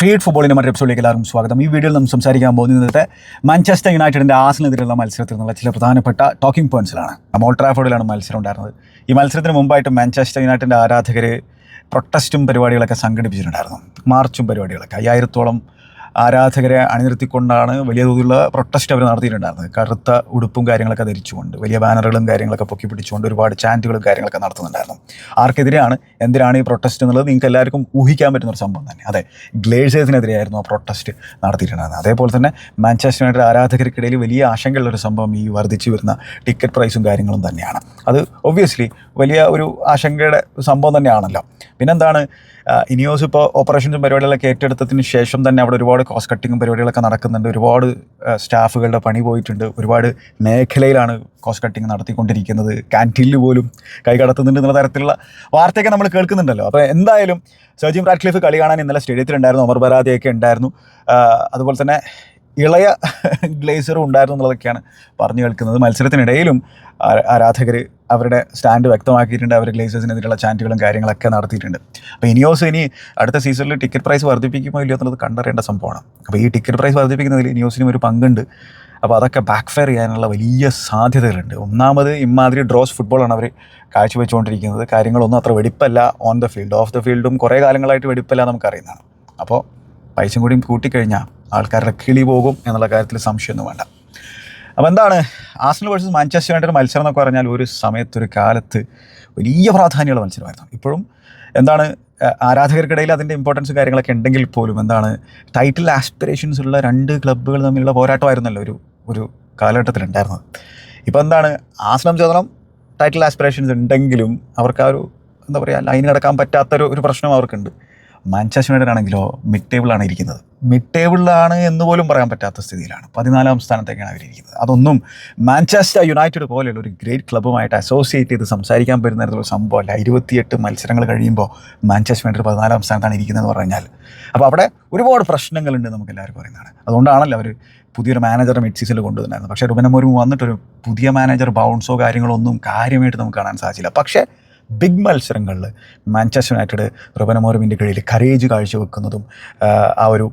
Feed ഫുട്ബോളിന്റെ മറ്റൊരു എപ്പിസോഡിലേക്ക് എല്ലാവർക്കും സ്വാഗതം. ഈ വീഡിയോയിൽ നമ്മൾ സംസാരിക്കാൻ പോകുന്നത് ഇന്നത്തെ മാഞ്ചസ്റ്റർ യുണൈറ്റഡിന്റെ ആസിനെതിരെയുള്ള മത്സരത്തിൽ നിന്നുള്ള ചില പ്രധാനപ്പെട്ട ടോക്കിംഗ് പോയിന്റ്സിലാണ് നമ്മൾ ഓൾട്രാഫോർഡിലാണ് മത്സരം ഉണ്ടായിരുന്നത്. ഈ മത്സരത്തിന് മുമ്പായിട്ട് മാഞ്ചസ്റ്റർ യുണൈറ്റഡിന്റെ ആരാധകർ പ്രൊട്ടസ്റ്റും പരിപാടികളൊക്കെ സംഘടിപ്പിച്ചിട്ടുണ്ടായിരുന്നു. മാർച്ചും പരിപാടികളൊക്കെ. അയ്യായിരത്തോളം ആരാധകരെ അണിനിർത്തിക്കൊണ്ടാണ് വലിയ തോതിലുള്ള പ്രൊട്ടസ്റ്റ് അവർ നടത്തിയിട്ടുണ്ടായിരുന്നത്. കറുത്ത ഉടുപ്പും കാര്യങ്ങളൊക്കെ ധരിച്ചുകൊണ്ട് വലിയ ബാനറുകളും കാര്യങ്ങളൊക്കെ പൊക്കി പിടിച്ചുകൊണ്ട് ഒരുപാട് ചാന്റുകളും കാര്യങ്ങളൊക്കെ നടത്തുന്നുണ്ടായിരുന്നു. ആർക്കെതിരെയാണ് എന്തിനാണ് ഈ പ്രൊട്ടസ്റ്റ് എന്നുള്ളത് നിങ്ങൾക്ക് എല്ലാവർക്കും ഊഹിക്കാൻ പറ്റുന്ന ഒരു സംഭവം തന്നെ. അതെ ഗ്ലേഴ്സേഴ്സിനെതിരെയായിരുന്നു ആ പ്രൊട്ടസ്റ്റ് നടത്തിയിട്ടുണ്ടായിരുന്നത്. അതേപോലെ തന്നെ മാഞ്ചസ്റ്റർ യുണൈറ്റഡ് ആരാധകർക്കിടയിൽ വലിയ ആശങ്കയുള്ള ഒരു സംഭവം ഈ വർദ്ധിച്ചു വരുന്ന ടിക്കറ്റ് പ്രൈസും കാര്യങ്ങളും തന്നെയാണ്. അത് ഒബ്വിയസ്ലി വലിയ ഒരു ആശങ്കയുടെ സംഭവം തന്നെയാണല്ലോ. പിന്നെന്താണ് ഇനിയോസ് ഇപ്പോൾ ഓപ്പറേഷൻസും പരിപാടികളൊക്കെ ഏറ്റെടുത്തതിന് ശേഷം തന്നെ അവിടെ ഒരുപാട് കോസ്റ്റ് കട്ടിങ്ങും പരിപാടികളൊക്കെ നടക്കുന്നുണ്ട്. ഒരുപാട് സ്റ്റാഫുകളുടെ പണി പോയിട്ടുണ്ട്. ഒരുപാട് മേഖലയിലാണ് കോസ്റ്റ് കട്ടിങ് നടത്തിക്കൊണ്ടിരിക്കുന്നത്. ക്യാന്റീനിൽ പോലും കൈ കടത്തുന്നുണ്ട് എന്നുള്ള തരത്തിലുള്ള വാർത്തയൊക്കെ നമ്മൾ കേൾക്കുന്നുണ്ടല്ലോ. അപ്പോൾ എന്തായാലും സർജിം റാഡ്ക്ലിഫ് കളി കാണാൻ ഇന്നലെ സ്റ്റേഡിയത്തിലുണ്ടായിരുന്നു ഒമർ ബരാദിയൊക്കെ ഉണ്ടായിരുന്നു. അതുപോലെ തന്നെ ഇളയ ഗ്ലേസറും ഉണ്ടായിരുന്നു എന്നുള്ളതൊക്കെയാണ് പറഞ്ഞു കേൾക്കുന്നത്. മത്സരത്തിനിടയിലും ആരാധകർ അവരുടെ സ്റ്റാൻഡ് വ്യക്തമാക്കിയിട്ടുണ്ട്. അവർ ഗ്ലേസേഴ്സിനെതിരെയുള്ള ചാന്റുകളും കാര്യങ്ങളൊക്കെ നടത്തിയിട്ടുണ്ട്. അപ്പോൾ ഇനിയോസ് ഇനി അടുത്ത സീസണിൽ ടിക്കറ്റ് പ്രൈസ് വർദ്ധിപ്പിക്കുമോ ഇല്ലയോ എന്നുള്ളത് കണ്ടറിയേണ്ട സംഭവമാണ്. അപ്പോൾ ഈ ടിക്കറ്റ് പ്രൈസ് വർദ്ധിപ്പിക്കുന്നതിൽ ഇനിയോസിനും ഒരു പങ്കുണ്ട്. അപ്പോൾ അതൊക്കെ ബാക്ക് ഫയർ ചെയ്യാനുള്ള വലിയ സാധ്യതകളുണ്ട്. ഒന്നാമത് ഇമാതിരി ഡ്രോസ് ഫുട്ബോളാണ് അവർ കാഴ്ചവെച്ചുകൊണ്ടിരിക്കുന്നത്. കാര്യങ്ങളൊന്നും അത്ര വെടിപ്പല്ല on the field off the ഫീൽഡും കുറേ കാലങ്ങളായിട്ട് വെടിപ്പല്ല നമുക്കറിയുന്നതാണ്. അപ്പോൾ പൈസയും കൂടിയും കൂട്ടിക്കഴിഞ്ഞാൽ ആൾക്കാരുടെ കിളി പോകും എന്നുള്ള കാര്യത്തിൽ സംശയമൊന്നും വേണ്ട. അപ്പോൾ എന്താണ്? ആസ്നൽ വേഴ്സസ് മാഞ്ചസ്റ്റർ യുണൈറ്റഡ് മത്സരം എന്നൊക്കെ പറഞ്ഞാൽ ഒരു സമയത്ത് ഒരു കാലത്ത് വലിയ പ്രാധാന്യമുള്ള മത്സരമായിരുന്നു. ഇപ്പോഴും എന്താണ് ആരാധകർക്കിടയിൽ അതിന്റെ ഇമ്പോർട്ടൻസ് കാര്യങ്ങളൊക്കെ ഉണ്ടെങ്കിൽ പോലും എന്താണ് ടൈറ്റിൽ ആസ്പിറേഷൻസ് ഉള്ള രണ്ട് ക്ലബ്ബുകൾ തമ്മിലുള്ള പോരാട്ടമായിരുന്നല്ലോ ഒരു ഒരു കാലഘട്ടത്തിലുണ്ടായിരുന്നത്. ഇപ്പോൾ എന്താണ് ആസ്ലം ചോദനം ടൈറ്റിൽ ആസ്പിറേഷൻസ് ഉണ്ടെങ്കിലും അവർക്ക് ആ ഒരു എന്താ പറയുക ലൈൻ കിടക്കാൻ പറ്റാത്തൊരു ഒരു പ്രശ്നം അവർക്കുണ്ട്. മാഞ്ചസ്റ്റർ യുണൈറ്റഡ് ആണെങ്കിലോ മിഡ് ടേബിളാണ് ഇരിക്കുന്നത്. മിഡ് ടേബിളിലാണ് എന്ന് പോലും പറയാൻ പറ്റാത്ത സ്ഥിതിയിലാണ്. പതിനാലാം സ്ഥാനത്തേക്കാണ് അവരിയ്ക്കുന്നത് അതൊന്നും മാഞ്ചസ്റ്റർ യുണൈറ്റഡ് പോലെയുള്ള ഒരു ഗ്രേറ്റ് ക്ലബ്ബുമായിട്ട് അസോസിയേറ്റ് ചെയ്ത് സംസാരിക്കാൻ പറ്റുന്ന തരത്തിലുള്ള സംഭവമല്ല. ഇരുപത്തിയെട്ട് മത്സരങ്ങൾ കഴിയുമ്പോൾ മാഞ്ചസ്റ്റർ യുണൈറ്റഡ് പതിനാലാം സ്ഥാനത്താണ് ഇരിക്കുന്നതെന്ന് പറഞ്ഞാൽ. അപ്പോൾ അവിടെ ഒരുപാട് പ്രശ്നങ്ങളുണ്ട് നമുക്ക് എല്ലാവർക്കും പറയുന്നതാണ്. അതുകൊണ്ടാണല്ലോ അവർ പുതിയൊരു മാനേജറെ മിഡ് സീസണിൽ കൊണ്ടുവന്നായിരുന്നു പക്ഷേ റുബനമോരും വന്നിട്ടൊരു പുതിയ മാനേജർ ബൗൺസോ കാര്യങ്ങളൊന്നും കാര്യമായിട്ട് നമുക്ക് കാണാൻ സാധിച്ചില്ല. പക്ഷേ ബിഗ് മത്സരങ്ങളിൽ മാഞ്ചസ്റ്റർ യുണൈറ്റഡ് റുബനമോറുമിന്റെ കീഴിൽ കറേജ് കാഴ്ചവെക്കുന്നതും ആ ഒരു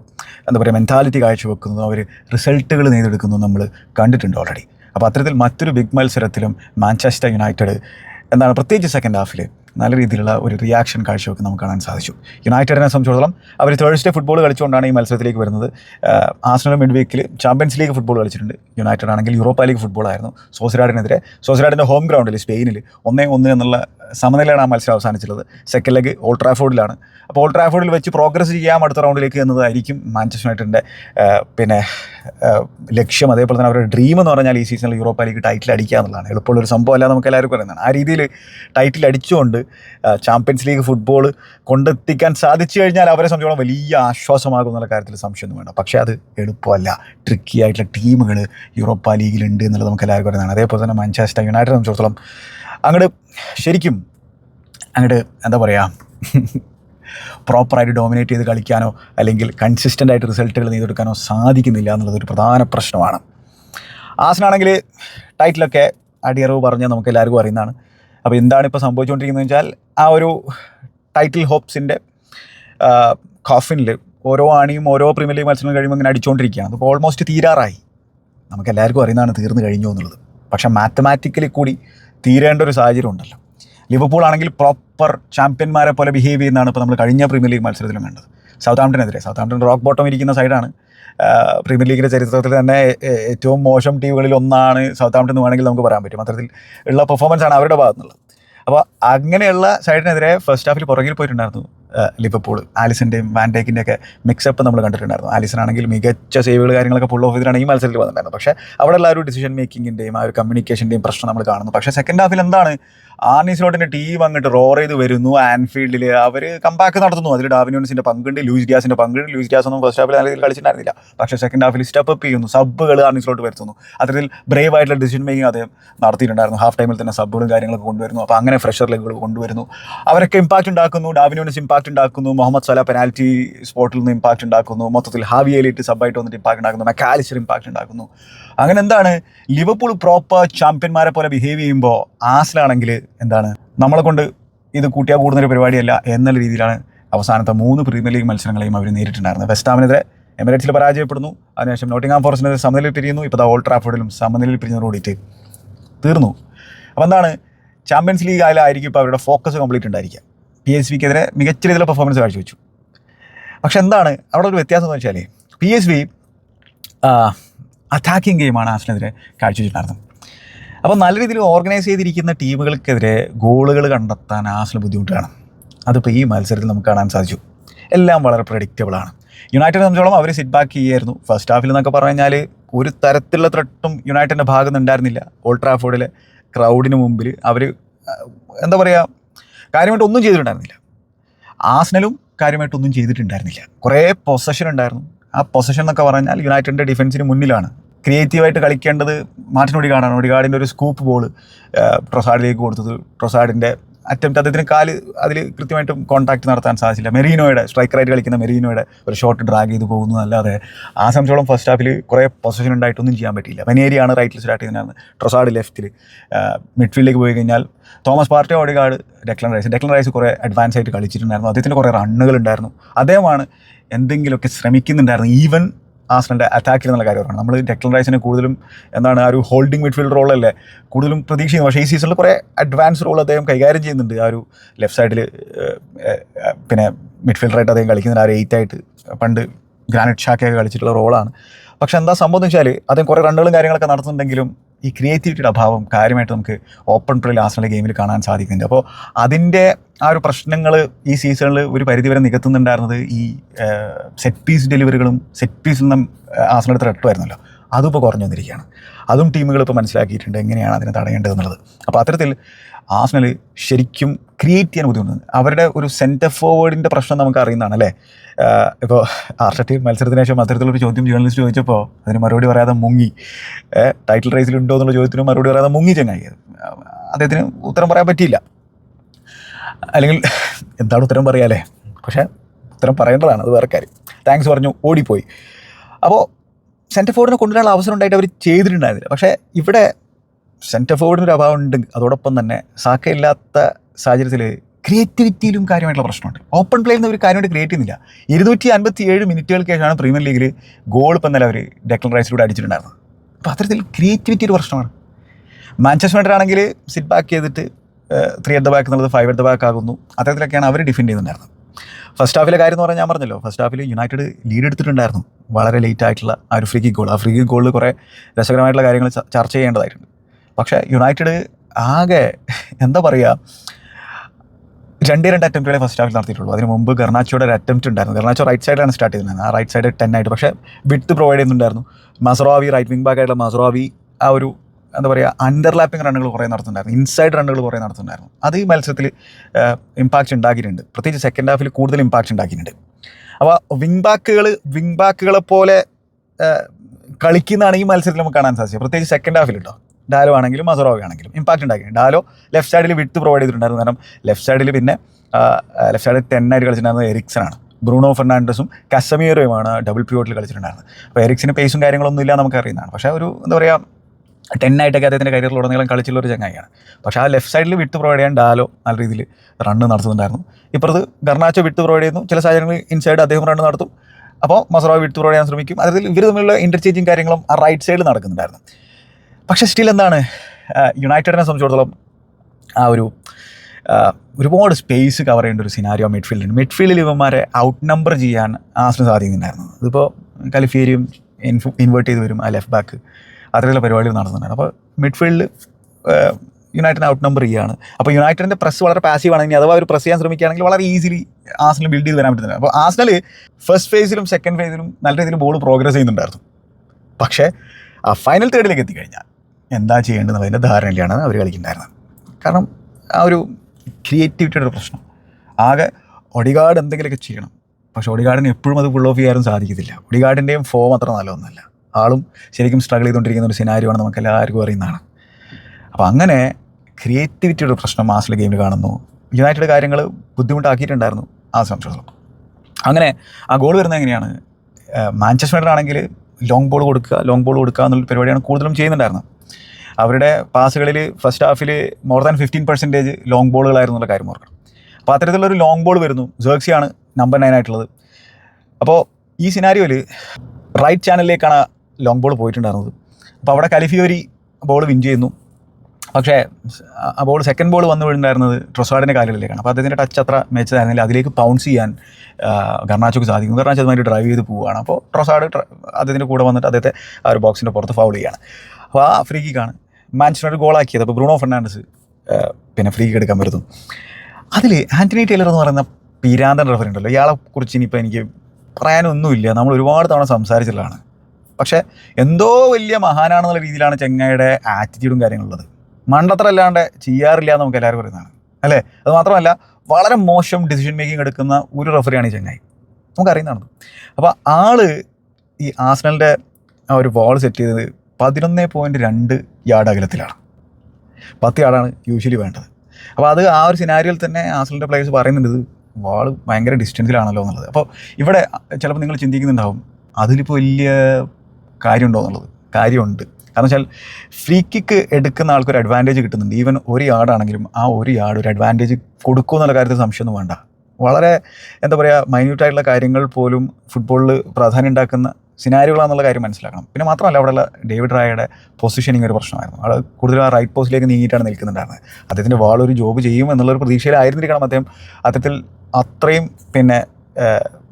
എന്താ പറയുക മെന്റാലിറ്റി കാഴ്ചവെക്കുന്നതും അവർ റിസൾട്ടുകൾ നേടിയെടുക്കുന്നതും നമ്മൾ കണ്ടിട്ടുണ്ട് ഓൾറെഡി അപ്പോൾ അത്തരത്തിൽ മറ്റൊരു ബിഗ് മത്സരത്തിലും മാഞ്ചസ്റ്റർ യുണൈറ്റഡ് എന്താണ് പ്രത്യേകിച്ച് സെക്കൻഡ് ഹാഫിൽ നല്ല രീതിയിലുള്ള ഒരു റിയാക്ഷൻ കാഴ്ചയൊക്കെ നമുക്ക് കാണാൻ സാധിച്ചു. യുണൈറ്റഡിനെ സംബന്ധിച്ചിടത്തോളം അവർ തേഴ്സ്ഡേ ഫുട്ബോൾ കളിച്ചുകൊണ്ടാണ് ഈ മത്സരത്തിലേക്ക് വരുന്നത്. ആസ്നൽ മിഡ് വീക്കിൽ ചാമ്പ്യൻസ് ലീഗ് ഫുട്ബോൾ കളിച്ചിട്ടുണ്ട്. യുണൈറ്റഡ് ആണെങ്കിൽ യൂറോപ്പ ലീഗ് ഫുട്ബോൾ ആയിരുന്നു. സോസിരാഡിനെതിരെ സോസിരാഡിന്റെ ഹോം ഗ്രൗണ്ടിൽ സ്പെയിനിൽ ഒന്നേ ഒന്ന് എന്നുള്ള സമനിലയാണ് ആ മത്സരം അവസാനിച്ചിട്ടുള്ളത്. സെക്കൻഡ് ലെഗ് ഓൾഡ് അപ്പോൾ ഓൾഡ് വെച്ച് പ്രോഗ്രസ് ചെയ്യാം അടുത്ത റൗണ്ടിലേക്ക് എന്നതായിരിക്കും മാഞ്ചസ്റ്റർ യുണൈറ്റഡിന്റെ പിന്നെ ലക്ഷ്യം. അതേപോലെ തന്നെ അവരുടെ ഡ്രീം എന്ന് പറഞ്ഞാൽ ഈ സീസണിൽ യൂറോപ്പ ലീഗ് ടൈറ്റിൽ അടിക്കുക എന്നുള്ളതാണ്. എളുപ്പമുള്ളൊരു സംഭവമല്ല നമുക്ക് എല്ലാവർക്കും പറയുന്നതാണ് ആ രീതിയിൽ ടൈറ്റിൽ അടിച്ചുകൊണ്ട് ചാമ്പ്യൻസ് ലീഗ് ഫുട്ബോൾ കൊണ്ടെത്തിക്കാൻ സാധിച്ചു കഴിഞ്ഞാൽ അവരെ സംബന്ധിച്ചോളം വലിയ ആശ്വാസമാകും എന്നുള്ള കാര്യത്തിൽ സംശയമൊന്നും വേണ്ട. പക്ഷേ അത് എളുപ്പമല്ല. ട്രിക്കി ആയിട്ടുള്ള ടീമുകൾ യൂറോപ്പ ലീഗിലുണ്ട് എന്നുള്ളത് നമുക്ക് എല്ലാവർക്കും പറയുന്നതാണ് അതേപോലെ തന്നെ മാഞ്ചസ്റ്റർ യുണൈറ്റഡ് സംബന്ധിച്ചിടത്തോളം അങ്ങോട്ട് ശരിക്കും അങ്ങോട്ട് എന്താ പറയുക പ്രോപ്പറായിട്ട് ഡോമിനേറ്റ് ചെയ്ത് കളിക്കാനോ അല്ലെങ്കിൽ കൺസിസ്റ്റന്റ് ആയിട്ട് റിസൾട്ടുകൾ നേടിയെടുക്കാനോ സാധിക്കുന്നില്ല എന്നുള്ളത് ഒരു പ്രധാന പ്രശ്നമാണ്. ആസനാണെങ്കിൽ ടൈറ്റിലൊക്കെ അടിയറവ് പറഞ്ഞ് നമുക്ക് എല്ലാവർക്കും അറിയുന്നതാണ്. അപ്പോൾ എന്താണ് ഇപ്പോൾ സംഭവിച്ചുകൊണ്ടിരിക്കുന്നത് വെച്ചാൽ ആ ഒരു ടൈറ്റിൽ ഹോപ്സിന്റെ കോഫിനിൽ ഓരോ ആണിയും ഓരോ പ്രീമിയർ ലീഗ് മത്സരം കഴിയുമ്പോൾ ഇങ്ങനെ അടിച്ചുകൊണ്ടിരിക്കുകയാണ് അപ്പോൾ ഓൾമോസ്റ്റ് തീരാറായി. നമുക്ക് എല്ലാവർക്കും അറിയുന്നതാണ് തീർന്നു കഴിഞ്ഞു എന്നുള്ളത്. പക്ഷേ മാത്തമാറ്റിക്കലി കൂടി തീരേണ്ട ഒരു സാഹചര്യം ഉണ്ടല്ലോ. ലിവർപൂൾ ആണെങ്കിൽ പ്രോപ്പർ ചാമ്പ്യന്മാരെ പോലെ ബിഹേവ് ചെയ്യുന്നതാണ് ഇപ്പോൾ നമ്മൾ കഴിഞ്ഞ പ്രീമിയർ ലീഗ് മത്സരത്തിലും കണ്ടത്. സൗത്ത് ആംപ്ടനെതിരെ സൗത്ത് ആംപ്ടൺ റോക്ക് ബോട്ടം ഇരിക്കുന്ന സൈഡാണ് പ്രീമിയർ ലീഗിന്റെ ചരിത്രത്തിൽ തന്നെ ഏറ്റവും മോശം ടീമുകളിൽ ഒന്നാണ് സൗത്ത് ആംപ്ടൺ എന്ന് വേണമെങ്കിൽ നമുക്ക് പറയാൻ പറ്റും. അത്തരത്തിൽ ഉള്ള പെർഫോമൻസ് ആണ് അവരുടെ ഭാഗത്തു നിന്നുള്ളത്. അപ്പോൾ അങ്ങനെയുള്ള സൈഡിനെതിരെ ഫസ്റ്റ് ഹാഫിൽ പുറകിൽ പോയിട്ടുണ്ടായിരുന്നു ലിപ്പപ്പോൾ ആലിസന്റെയും വാൻഡേക്കിന്റെ ഒക്കെ മിക്സപ്പ് നമ്മൾ കണ്ടിട്ടുണ്ടായിരുന്നു. ആലിസൺ ആണെങ്കിൽ മികച്ച സേവുകൾ കാര്യങ്ങളൊക്കെ ഫുൾ ഓഫ് ഇതിനാണ് ഈ മത്സരത്തിൽ വന്നിട്ടുണ്ടായിരുന്നു പക്ഷേ അവിടെയുള്ള എല്ലാവരും ഡിസിഷൻ മേക്കിങ്ങിന്റെയും ആ ഒരു കമ്മ്യൂണിക്കേഷന്റെയും പ്രശ്നം നമ്മൾ കാണുന്നു. പക്ഷേ സെക്കൻഡ് ഹാഫിൽ എന്താണ് ആർണി സ്ലോട്ടിന്റെ ടീം അങ്ങോട്ട് റോർ ചെയ്ത് വരുന്നു ആൻഫീൽഡിൽ അവർ കമ്പാക്ക് നടത്തുന്നു. അതിൽ ഡാവിനോൺസിന്റെ പങ്കുണ്ട് ലൂസ് ഗ്യാസിന്റെ പങ്കുണ്ട്. ലൂസ് ഗ്യാസ് ഒന്നും ഫസ്റ്റ് ഹാഫിൽ നല്ല രീതിയിൽ കളിച്ചിട്ടുണ്ടായിരുന്നില്ല. പക്ഷേ സെക്കൻഡ് ഹാഫിൽ സ്റ്റെപ്പ് അപ്പ് ചെയ്യുന്നു. സബ്ബുകൾ ആർണി സ്ലോട്ട് വരുത്തുന്നു. അത്തരത്തിൽ ബ്രേവ് ആയിട്ടുള്ള ഡിസിഷൻ മേക്കിംഗ് അദ്ദേഹം നടത്തിയിട്ടുണ്ടായിരുന്നു. ഹാഫ് ടൈമിൽ തന്നെ സബ്ബുകളും കാര്യങ്ങളൊക്കെ കൊണ്ടുവരുന്നു. അപ്പോൾ അങ്ങനെ ഫ്രഷർ ലെഗുകൾ കൊണ്ടുവരുന്നു. അവരൊക്കെ ഇമ്പാക്റ്റ് ഉണ്ടാക്കുന്നു. ഡാവിനോൺസ് ഇമ്പാക്റ്റ് ഉണ്ടാക്കുന്നു. മുഹമ്മദ് സല പെനാൽറ്റി സ്പോട്ടിൽ നിന്ന് ഇമ്പാക്റ്റ് ഉണ്ടാക്കുന്നു. മൊത്തത്തിൽ ഹാവി എലിറ്റ് സബ്ബായിട്ട് വന്നിട്ട് ഇമ്പാക്റ്റ് ഉണ്ടാക്കുന്നു. മെക്കാലിസ്റ്റർ ഇമ്പാക്റ്റ് ഉണ്ടാക്കുന്നു. അങ്ങനെ എന്താണ്? ലിവർപൂൾ പ്രോപ്പർ ചാമ്പ്യന്മാരെ പോലെ ബിഹേവ് ചെയ്യുമ്പോൾ ആസിലാണെങ്കിൽ എന്താണ്? നമ്മളെ കൊണ്ട് ഇത് കൂട്ടിയാൽ കൂടുന്നൊരു പരിപാടിയല്ല എന്നുള്ള രീതിയിലാണ് അവസാനത്തെ മൂന്ന് പ്രീമിയർ ലീഗ് മത്സരങ്ങളെയും അവർ നേരിട്ടുണ്ടായിരുന്നു വെസ്റ്റാമിനെതിരെ എമിറേറ്റ്സിൽ പരാജയപ്പെടുന്നു. അതിനുശേഷം നോട്ടിംഗാം ഫോറസ്റ്റിനെതിരെ സമനിലയിൽ പിരിയുന്നു. ഇപ്പോൾ ഓൾഡ് ട്രാഫോർഡിലും സമനിലയിൽ പിരിഞ്ഞതോടിയിട്ട് തീർന്നു. അപ്പോൾ എന്താണ്? ചാമ്പ്യൻസ് ലീഗ് ആയാലായിരിക്കും ഇപ്പോൾ അവരുടെ ഫോക്കസ് കംപ്ലീറ്റ് ഉണ്ടായിരിക്കുക. പി എസ് വിക്കെതിരെ മികച്ച രീതിയിലുള്ള പെർഫോമൻസ് കാഴ്ചവെച്ചു. പക്ഷെ എന്താണ്? അവിടെ ഒരു വ്യത്യാസം എന്ന് വെച്ചാൽ പി എസ് വി അറ്റാക്കിംഗ് ഗെയിമാണ് ആസ്റ്റിനെതിരെ കാഴ്ചവെച്ചിട്ടുണ്ടായിരുന്നത്. അപ്പോൾ നല്ല രീതിയിൽ ഓർഗനൈസ് ചെയ്തിരിക്കുന്ന ടീമുകൾക്കെതിരെ ഗോളുകൾ കണ്ടെത്താൻ ആസിന് ബുദ്ധിമുട്ടാണ് അതിപ്പോൾ ഈ മത്സരത്തിൽ നമുക്ക് കാണാൻ സാധിച്ചു. എല്ലാം വളരെ പ്രഡിക്റ്റബിളാണ് യുണൈറ്റഡ് സംബന്ധിച്ചോളം അവർ സിറ്റ് ബാക്ക് ചെയ്യായിരുന്നു ഫസ്റ്റ് ഹാഫിൽ എന്നൊക്കെ പറഞ്ഞു കഴിഞ്ഞാൽ ഒരു തരത്തിലുള്ള ത്രട്ടും യുണൈറ്റഡിന്റെ ഭാഗത്ത് ഉണ്ടായിരുന്നില്ല. ഓൾഡ് ട്രാഫോർഡിലെ ക്രൗഡിന് മുമ്പിൽ അവർ എന്താ പറയുക കാര്യമായിട്ട് ഒന്നും ചെയ്തിട്ടുണ്ടായിരുന്നില്ല. ആസ്നലും കാര്യമായിട്ടൊന്നും ചെയ്തിട്ടുണ്ടായിരുന്നില്ല. കുറേ പൊസഷൻ ഉണ്ടായിരുന്നു. ആ പൊസഷൻ എന്നൊക്കെ പറഞ്ഞാൽ യുണൈറ്റഡിന്റെ ഡിഫൻസിന് മുന്നിലാണ്. ക്രിയേറ്റീവായിട്ട് കളിക്കേണ്ടത് മാർട്ടിൻ ഒടികാടാണ് ഒടികാടിന്റെ ഒരു സ്കൂപ്പ് ബോൾ ട്രൊസാഡിലേക്ക് കൊടുത്തത്. ട്രൊസാഡിന്റെ അറ്റംപ്റ്റ് അദ്ദേഹത്തിന് കാൽ അതിൽ കൃത്യമായിട്ടും കോൺടാക്ട് നടത്താൻ സാധിച്ചില്ല. മെറീനോയുടെ സ്ട്രൈക്കറായിട്ട് കളിക്കുന്ന മെറീനോയുടെ ഒരു ഷോട്ട് ഡ്രാഗ് ചെയ്ത് പോകുന്നു. അല്ലാതെ ആ സംബന്ധിച്ചോളം ഫസ്റ്റ് ഹാഫിൽ കുറേ പൊസിഷൻ ഉണ്ടായിട്ടൊന്നും ചെയ്യാൻ പറ്റിയില്ല. വനേരിയാണ് റൈറ്റിൽ സ്റ്റാർട്ട് ചെയ്യുന്നതാണ് ട്രൊസാഡ് ലെഫ്റ്റിൽ മിഡ്ഫീൽഡിലേക്ക് പോയി കഴിഞ്ഞാൽ തോമസ് പാർട്ടി ഓടികാട് ഡെക്ലൻ റൈസ്. ഡെക്ലൻ റൈസ് കുറേ അഡ്വാൻസ് ആയിട്ട് കളിച്ചിട്ടുണ്ടായിരുന്നു. അദ്ദേഹത്തിന് കുറേ റണ്ണുകൾ ഉണ്ടായിരുന്നു. അദ്ദേഹമാണ് എന്തെങ്കിലുമൊക്കെ ശ്രമിക്കുന്നുണ്ടായിരുന്നു. ഈവൻ ആസ്നന്റെ അറ്റാക്കിൽ എന്നുള്ള കാര്യം പറയണം നമ്മൾ ഡെക്ലൻ റൈസിനെ കൂടുതലും എന്താണ് ആ ഒരു ഹോൾഡിംഗ് മിഡ്ഫീൽഡ് റോളല്ലേ കൂടുതലും പ്രതീക്ഷിക്കുന്നു. പക്ഷേ ഈ സീസണിൽ കുറേ അഡ്വാൻസ് റോൾ അദ്ദേഹം കൈകാര്യം ചെയ്യുന്നുണ്ട്. ആ ഒരു ലെഫ്റ്റ് സൈഡിൽ പിന്നെ മിഡ്ഫീൽഡറായിട്ട് അദ്ദേഹം കളിക്കുന്നുണ്ട് ആ ഒരു എയ്റ്റ് ആയിട്ട് പണ്ട് ഗ്രാനൈറ്റ് ഷാക്കൊക്കെ കളിച്ചിട്ടുള്ള റോളാണ് പക്ഷേ എന്താ സംഭവം എന്ന് വെച്ചാൽ അദ്ദേഹം കുറേ റണ്ണുകളും കാര്യങ്ങളൊക്കെ നടത്തുന്നുണ്ടെങ്കിലും ഈ ക്രിയേറ്റിവിറ്റിയുടെ അഭാവം കാര്യമായിട്ട് നമുക്ക് ഓപ്പൺ പ്ലേയിൽ ആസ്ട്രേലിയ ഗെയിമിൽ കാണാൻ സാധിക്കുന്നുണ്ട് അപ്പോൾ അതിന്റെ ആ ഒരു പ്രശ്നങ്ങൾ ഈ സീസണിൽ ഒരു പരിധിവരെ നികത്തുന്നുണ്ടായിരുന്നത് ഈ സെറ്റ് പീസ് ഡെലിവറികളും സെറ്റ് പീസിൽ നിന്നും ആസനടുത്ത് റെട്ടുമായിരുന്നല്ലോ അതിപ്പോൾ കുറഞ്ഞു വന്നിരിക്കുകയാണ് അതും ടീമുകൾ ഇപ്പോൾ മനസ്സിലാക്കിയിട്ടുണ്ട് എങ്ങനെയാണ് അതിനെ തടയേണ്ടതെന്നുള്ളത് അപ്പോൾ അത്തരത്തിൽ ആസ്നൽ ശരിക്കും ക്രിയേറ്റ് ചെയ്യാൻ ബുദ്ധിമുട്ടുണ്ട്. അവരുടെ ഒരു സെന്റർ ഫോർവേഡിന്റെ പ്രശ്നം നമുക്ക് അറിയുന്നതാണ് അല്ലേ? ഇപ്പോൾ ആർഷട്ടി മത്സരത്തിന് ശേഷം അത്തരത്തിലൊരു ചോദ്യം ജേർണലിസ്റ്റ് ചോദിച്ചപ്പോൾ അതിന് മറുപടി പറയാതെ മുങ്ങി. ടൈറ്റിൽ റേസിലുണ്ടോ എന്നുള്ള ചോദ്യത്തിന് മറുപടി പറയാതെ മുങ്ങി ചങ്ങായി. അദ്ദേഹത്തിന് ഉത്തരം പറയാൻ പറ്റിയില്ല. അല്ലെങ്കിൽ എന്താണ് ഉത്തരം പറയാല്ലേ പക്ഷേ ഉത്തരം പറയേണ്ടതാണ് അത് വേറെ കാര്യം. താങ്ക്സ് പറഞ്ഞു ഓടിപ്പോയി. അപ്പോൾ സെന്റർ ഫോർഡിനെ കൊണ്ടുവരാനുള്ള അവസരം ഉണ്ടായിട്ട് അവർ ചെയ്തിട്ടുണ്ടായിരുന്നില്ല. പക്ഷേ ഇവിടെ സെന്റർ അഭാവം ഉണ്ട്. അതോടൊപ്പം തന്നെ സാക്ക ഇല്ലാത്ത സാഹചര്യത്തിൽ ക്രിയേറ്റിവിറ്റിയിലും കാര്യമായിട്ടുള്ള പ്രശ്നമുണ്ട്. ഓപ്പൺ പ്ലേയിൽ നിന്ന് ഒരു കാര്യമായിട്ട് ക്രിയേറ്റ് ചെയ്യുന്നില്ല. ഇരുന്നൂറ്റി അൻപത്തി ഏഴ് മിനിറ്റുകൾക്ക് ശേഷമാണ് പ്രീമിയർ ലീഗിൽ ഗോൾ ഇപ്പം തന്നെ അവർ ഡെക്ലൻ റൈസിലൂടെ അടിച്ചിട്ടുണ്ടായിരുന്നത്. അപ്പോൾ അത്തരത്തിൽ ക്രിയേറ്റിവിറ്റി ഒരു പ്രശ്നമാണ്. മാഞ്ചസ്റ്റർ ആണെങ്കിൽ സിറ്റ് ബാക്ക് ചെയ്തിട്ട് ത്രീ അറ്റ് ദ ബാക്ക് എന്നുള്ളത് ഫൈവ് അറ്റ് ദ ബാക്ക് ആകുന്നു. അത്തരത്തിലൊക്കെയാണ് അവർ ഡിഫെൻഡ് ചെയ്യുന്നുണ്ടായിരുന്നത് ഫസ്റ്റ് ഹാഫിലെ കാര്യം എന്ന് പറഞ്ഞാൽ ഞാൻ പറഞ്ഞല്ലോ ഫസ്റ്റ് ഹാഫിൽ യുണൈറ്റഡ് ലീഡ് എടുത്തിട്ടുണ്ടായിരുന്നു. വളരെ ലേറ്റ് ആയിട്ടുള്ള ആ ഒരു ഫ്രീ കിക്ക് ഗോൾ ആ ഫ്രീ കിക്ക് ഗോളിൽ കുറേ രസകരമായിട്ടുള്ള കാര്യങ്ങൾ ചർച്ച ചെയ്യേണ്ടതായിട്ടുണ്ട്. പക്ഷേ യുണൈറ്റഡ് ആകെ എന്താ പറയുക രണ്ടേ രണ്ട് അറ്റംപ്റ്റുകളെ ഫസ്റ്റ് ഹാഫിൽ നടത്തിയിട്ടുള്ളൂ. അതിന് മുമ്പ് ഗർണാച്ചോയുടെ ഒരു അറ്റംപ്റ്റ് ഉണ്ടായിരുന്നു. ഗർണാച്ചോ റൈറ്റ് സൈഡിലാണ് സ്റ്റാർട്ട് ചെയ്തിരുന്നത്. ആ റൈറ്റ് സൈഡ് ടെൻ ആയിട്ട്. പക്ഷേ വിട്ട് പ്രൊവൈഡ് ചെയ്യുന്നുണ്ടായിരുന്നു. മസറാവി റൈറ്റ് വിങ് ബാക്ക് ആയിട്ടുള്ള മസറാവി ആ ഒരു എന്താ പറയുക അണ്ടർലാപ്പിംഗ് റണ്ണുകൾ കുറേ നടത്തുന്നുണ്ടായിരുന്നു. ഇൻസൈഡ് റണ്ണുകൾ കുറേ നടത്തുന്നുണ്ടായിരുന്നു. അത് ഈ മത്സരത്തിൽ ഇമ്പാക്റ്റ് ഉണ്ടാക്കിയിട്ടുണ്ട്. പ്രത്യേകിച്ച് സെക്കൻഡ് ഹാഫിൽ കൂടുതൽ ഇമ്പാക്റ്റ് ഉണ്ടാക്കിയിട്ടുണ്ട്. അപ്പോൾ വിങ് ബാക്കുകൾ വിങ് ബാക്കുകളെ പോലെ കളിക്കുന്നതാണ് ഈ മത്സരത്തിൽ നമുക്ക് കാണാൻ സാധിച്ചത്. പ്രത്യേകിച്ച് സെക്കൻഡ് ഹാഫിൽ കേട്ടോ ഡാലോ ആണെങ്കിലും മസറോവി ആണെങ്കിലും ഇമ്പാക്റ്റ് ഉണ്ടാക്കിയിട്ടുണ്ട്. ഡാലോ ലെഫ്റ്റ് സൈഡിൽ വിട്ട് പ്രൊവൈഡ് ചെയ്തിട്ടുണ്ടായിരുന്നു. കാരണം ലെഫ്റ്റ് സൈഡിൽ പിന്നെ ലെഫ്റ്റ് സൈഡിൽ ടെന്നായിട്ട് കളിച്ചിട്ടുണ്ടായിരുന്നത് എറിക്സൺ ആണ് ബ്രൂണോ ഫെർണാണ്ടസും കസമിയറുമാണ് ഡബിൾ പ്യൂട്ടിൽ കളിച്ചിട്ടുണ്ടായിരുന്നത്. അപ്പോൾ എറിക്സിന് പേസും കാര്യങ്ങളൊന്നും ഇല്ല നമുക്ക് അറിയുന്നതാണ് പക്ഷേ ഒരു എന്താ പറയുക ടെൻ ആയിട്ടൊക്കെ അദ്ദേഹത്തിന്റെ കരിയറിലുടനീളം കളിച്ചുള്ള ഒരു ചങ്ങായിയാണ്. പക്ഷേ ആ ലെഫ്റ്റ് സൈഡിൽ വിട്ട് പ്രൊവൈഡ് ചെയ്യാൻ ഡാലോ നല്ല രീതിയിൽ റണ്ണ് നടത്തുന്നുണ്ടായിരുന്നു. ഇപ്പുറത്ത് ഗർണാച്ചോ വിട്ട് പ്രൊവൈഡ് ചെയ്യുന്നു. ചില സാഹചര്യങ്ങളിൽ ഇൻസൈഡ് അദ്ദേഹം റണ്ണ് നടത്തും. അപ്പോൾ മസറോ വിട്ട് പ്രൊവൈഡ് ചെയ്യാൻ ശ്രമിക്കും. അതിൽ ഇവർ തമ്മിലുള്ള ഇന്റർചേഞ്ചും കാര്യങ്ങളും ആ റൈറ്റ് സൈഡിൽ നടക്കുന്നുണ്ടായിരുന്നു. പക്ഷേ സ്റ്റിൽ എന്താണ് യുണൈറ്റഡിനെ സംബന്ധിച്ചിടത്തോളം ആ ഒരു ഒരുപാട് സ്പേസ് കവർ ചെയ്യേണ്ട ഒരു സിനാരിയോ മിഡ്ഫീൽഡിൽ മിഡ്ഫീൽഡിൽ ഇവന്മാരെ ഔട്ട് നമ്പർ ചെയ്യാൻ ആസിന് സാധിക്കുന്നുണ്ടായിരുന്നു. ഇതിപ്പോൾ കലിഫേരിയും ഇൻവേർട്ട് ചെയ്ത് വരും ആ ലെഫ്റ്റ് ബാക്ക് അത്തരത്തിലുള്ള പരിപാടികൾ നടന്നിട്ടുണ്ട്. അപ്പോൾ മിഡ്ഫീൽഡിൽ യുണൈറ്റഡിനെ ഔട്ട് നമ്പർ ചെയ്യുകയാണ്. അപ്പോൾ യുണൈറ്റഡിന്റെ പ്രസ് വളരെ പാസീവ് ആണെങ്കിൽ അഥവാ അവർ പ്രസ് ചെയ്യാൻ ശ്രമിക്കുകയാണെങ്കിൽ വളരെ ഈസിലി ആസ്നൽ ബിൽഡ് ചെയ്ത് വരാൻ പറ്റുന്നത് അപ്പോൾ ആസ്നൽ ഫസ്റ്റ് ഫേസിലും സെക്കൻഡ് ഫേസിലും നല്ല രീതിയിൽ ബോൾ പ്രോഗ്രസ് ചെയ്യുന്നുണ്ടായിരുന്നു. പക്ഷേ ആ ഫൈനൽ തേർഡിലേക്ക് എത്തിക്കഴിഞ്ഞാൽ എന്താ ചെയ്യേണ്ടത് അതിന്റെ ധാരണയിലാണ് അവർ കളിക്കുന്നുണ്ടായിരുന്നത്. കാരണം ആ ഒരു ക്രിയേറ്റിവിറ്റിയുടെ ഒരു പ്രശ്നം. ആകെ ഒടികാട് എന്തെങ്കിലുമൊക്കെ ചെയ്യണം. പക്ഷേ ഒടികാടിന് എപ്പോഴും അത് ഫുൾ ഓഫ് ചെയ്യാനും സാധിക്കത്തില്ല. ഒടികാടിന്റെയും ഫോം അത്ര നല്ലതൊന്നുമല്ല. ആളും ശരിക്കും സ്ട്രഗിൾ ചെയ്തുകൊണ്ടിരിക്കുന്ന ഒരു സിനാരിയാണ് നമുക്ക് എല്ലാവർക്കും അറിയുന്നതാണ്. അപ്പോൾ അങ്ങനെ ക്രിയേറ്റിവിറ്റിയുടെ പ്രശ്നം മാസിലെ ഗെയിമിൽ കാണുന്നു. യുണൈറ്റഡ് കാര്യങ്ങൾ ബുദ്ധിമുട്ടാക്കിയിട്ടുണ്ടായിരുന്നു ആ സംശയം. അങ്ങനെ ആ ഗോൾ വരുന്നത് എങ്ങനെയാണ്? മാഞ്ചസ്റ്റർ ആണെങ്കിൽ ലോങ് ബോൾ കൊടുക്കുക ലോങ് ബോൾ കൊടുക്കുക എന്നുള്ള പരിപാടിയാണ് കൂടുതലും ചെയ്യുന്നുണ്ടായിരുന്നത്. അവരുടെ പാസുകളിൽ ഫസ്റ്റ് ഹാഫിൽ more than fifteen percentage long ബോളുകളായിരുന്നു എന്നുള്ള കാര്യം ഓർക്കണം. അപ്പോൾ അത്തരത്തിലുള്ളൊരു ലോങ് ബോൾ വരുന്നു. ജേഴ്സിയാണ് നമ്പർ നയൻ ആയിട്ടുള്ളത്. അപ്പോൾ ഈ സിനാരിയോയിൽ റൈറ്റ് ചാനലിലേക്കാണ് ലോങ് ബോൾ പോയിട്ടുണ്ടായിരുന്നത്. അപ്പോൾ അവിടെ കലിഫിയോരി ബോൾ വിൻ ചെയ്യുന്നു. പക്ഷേ ആ ബോൾ സെക്കൻഡ് ബോൾ വന്നു വീഴുണ്ടായിരുന്നത് ട്രൊസാഡിന്റെ കാലുകളിലേക്കാണ്. അപ്പോൾ അദ്ദേഹത്തിന്റെ ടച്ച് അത്ര മെച്ചതായിരുന്നില്ല അതിലേക്ക് പൗൺസ് ചെയ്യാൻ ഗർണാച്ചോക്ക് സാധിക്കും ഗർണാച്ചോ ഡ്രൈവ് ചെയ്ത് പോവുകയാണ്. അപ്പോൾ ട്രൊസാഡ് ട്ര- അദ്ദേഹത്തിന്റെ കൂടെ വന്നിട്ട് അദ്ദേഹത്തെ ആ ഒരു ബോക്സിന്റെ പുറത്ത് ഫൗൾ ചെയ്യുകയാണ്. അപ്പോൾ ആ ഫ്രീ കിക്കാണ് മാൻസിനോട് ഗോളാക്കിയത്. അപ്പോൾ ബ്രൂണോ ഫെർണാണ്ടസ് പിന്നെ ഫ്രീ കിക്ക് എടുക്കാൻ വരുന്നു. അതിൽ ആന്റണി ടൈലർ എന്ന് പറയുന്ന പീരാന്തൻ റെഫറി ഉണ്ടല്ലോ. ഇയാളെ കുറിച്ച് ഇനിയിപ്പോൾ എനിക്ക് പറയാനൊന്നുമില്ല. നമ്മൾ ഒരുപാട് തവണ സംസാരിച്ചിട്ടുള്ളതാണ്. പക്ഷേ എന്തോ വലിയ മഹാനാണെന്നുള്ള രീതിയിലാണ് ചെങ്ങായിയുടെ ആറ്റിറ്റ്യൂഡും കാര്യങ്ങളുള്ളത്. മണ്ടത്തരല്ലാണ്ട് ചെയ്യാറില്ല എന്ന് നമുക്ക് എല്ലാവരും പറയുന്നതാണ് അല്ലേ? അത് മാത്രമല്ല വളരെ മോശം ഡിസിഷൻ മേക്കിംഗ് എടുക്കുന്ന ഒരു റഫറിയാണ് ഈ ചെങ്ങായി. നമുക്കറിയുന്നതാണ് അപ്പോൾ ആൾ ഈ ആസ്നലിന്റെ ആ ഒരു ബോൾ സെറ്റ് ചെയ്തത് പതിനൊന്ന് പോയിന്റ് രണ്ട് യാർഡ് അകലത്തിലാണ്. പത്ത് യാർഡാണ് യൂഷ്വലി വേണ്ടത്. അപ്പോൾ അത് ആ ഒരു സിനാരിയിൽ തന്നെ ആസ്നലിന്റെ പ്ലേയേഴ്സ് പറയുന്നുണ്ട് ഇത് വാൾ ഭയങ്കര ഡിസ്റ്റൻസിലാണല്ലോ എന്നുള്ളത്. അപ്പോൾ ഇവിടെ ചിലപ്പോൾ നിങ്ങൾ ചിന്തിക്കുന്നുണ്ടാവും അതിലിപ്പോൾ വലിയ കാര്യമുണ്ടോ എന്നുള്ളത്? കാര്യമുണ്ട്. കാരണം വെച്ചാൽ ഫ്രീ കിക്ക് എടുക്കുന്ന ആൾക്ക് ഒരു അഡ്വാന്റേജ് കിട്ടുന്നുണ്ട്. ഈവൻ ഒരു യാർഡാണെങ്കിലും ആ ഒരു യാർഡ് ഒരു അഡ്വാന്റേജ് കൊടുക്കും എന്നുള്ള കാര്യത്തിൽ സംശയമൊന്നും വേണ്ട. വളരെ എന്താ പറയുക മൈന്യൂട്ടായിട്ടുള്ള കാര്യങ്ങൾ പോലും ഫുട്ബോളിൽ പ്രാധാന്യം ഉണ്ടാക്കുന്ന സിനാരികളാണെന്നുള്ള കാര്യം മനസ്സിലാക്കണം. പിന്നെ മാത്രമല്ല അവിടെയുള്ള ഡേവിഡ് റായയുടെ പൊസിഷനിങ് ഒരു പ്രശ്നമായിരുന്നു. ആൾ കൂടുതലും ആ റൈറ്റ് പോസ്റ്റിലേക്ക് നീങ്ങിയിട്ടാണ് നിൽക്കുന്നുണ്ടായിരുന്നത്. അദ്ദേഹത്തിന്റെ വാൾ ഒരു ജോബ് ചെയ്യും എന്നുള്ളൊരു പ്രതീക്ഷയിലായിരുന്നിരിക്കണം അദ്ദേഹം. അത്തരത്തിൽ അത്രയും പിന്നെ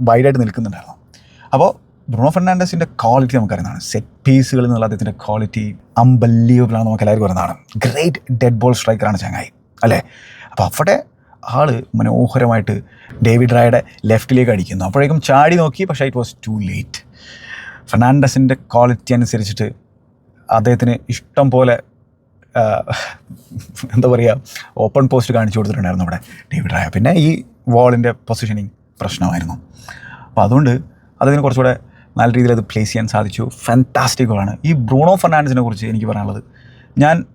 വൈഡായിട്ട് നിൽക്കുന്നുണ്ടായിരുന്നു. അപ്പോൾ ബ്രൂണോ ഫെർണാണ്ടസിന്റെ ക്വാളിറ്റി നമുക്കറിയുന്നതാണ്. സെറ്റ് പീസുകളിൽ നിന്നുള്ള അദ്ദേഹത്തിന്റെ ക്വാളിറ്റി അമ്പല്ലീവബിൾ ആണ് നമുക്ക് എല്ലാവർക്കും പറയുന്നതാണ് ഗ്രേറ്റ് ഡെഡ് ബോൾ സ്ട്രൈക്കറാണ് ചങ്ങായി. അല്ലേ? അപ്പോൾ അവിടെ ആൾ മനോഹരമായിട്ട് ഡേവിഡ് റായുടെ ലെഫ്റ്റിലേക്ക് അടിക്കുന്നു. അപ്പോഴേക്കും ചാടി നോക്കി പക്ഷേ ഇറ്റ് വാസ് ടു ലേറ്റ് ഫെർണാണ്ടസിന്റെ ക്വാളിറ്റി അനുസരിച്ചിട്ട് അദ്ദേഹത്തിന് ഇഷ്ടം പോലെ എന്താ പറയുക ഓപ്പൺ പോസ്റ്റ് കാണിച്ചു കൊടുത്തിട്ടുണ്ടായിരുന്നു അവിടെ ഡേവിഡ് റായ. പിന്നെ ഈ വാളിന്റെ പൊസിഷനിങ് പ്രശ്നമായിരുന്നു. അപ്പോൾ അതുകൊണ്ട് അതിന് കുറച്ചുകൂടെ നല്ല രീതിയിൽ അത് പ്ലേസ് ചെയ്യാൻ സാധിച്ചു. ഫാന്റാസ്റ്റിക് ഗോളാണ് ഈ ബ്രൂണോ ഫെർണാണ്ടസിനെ കുറിച്ച് എനിക്ക് പറയാനുള്ളത്. ഞാൻ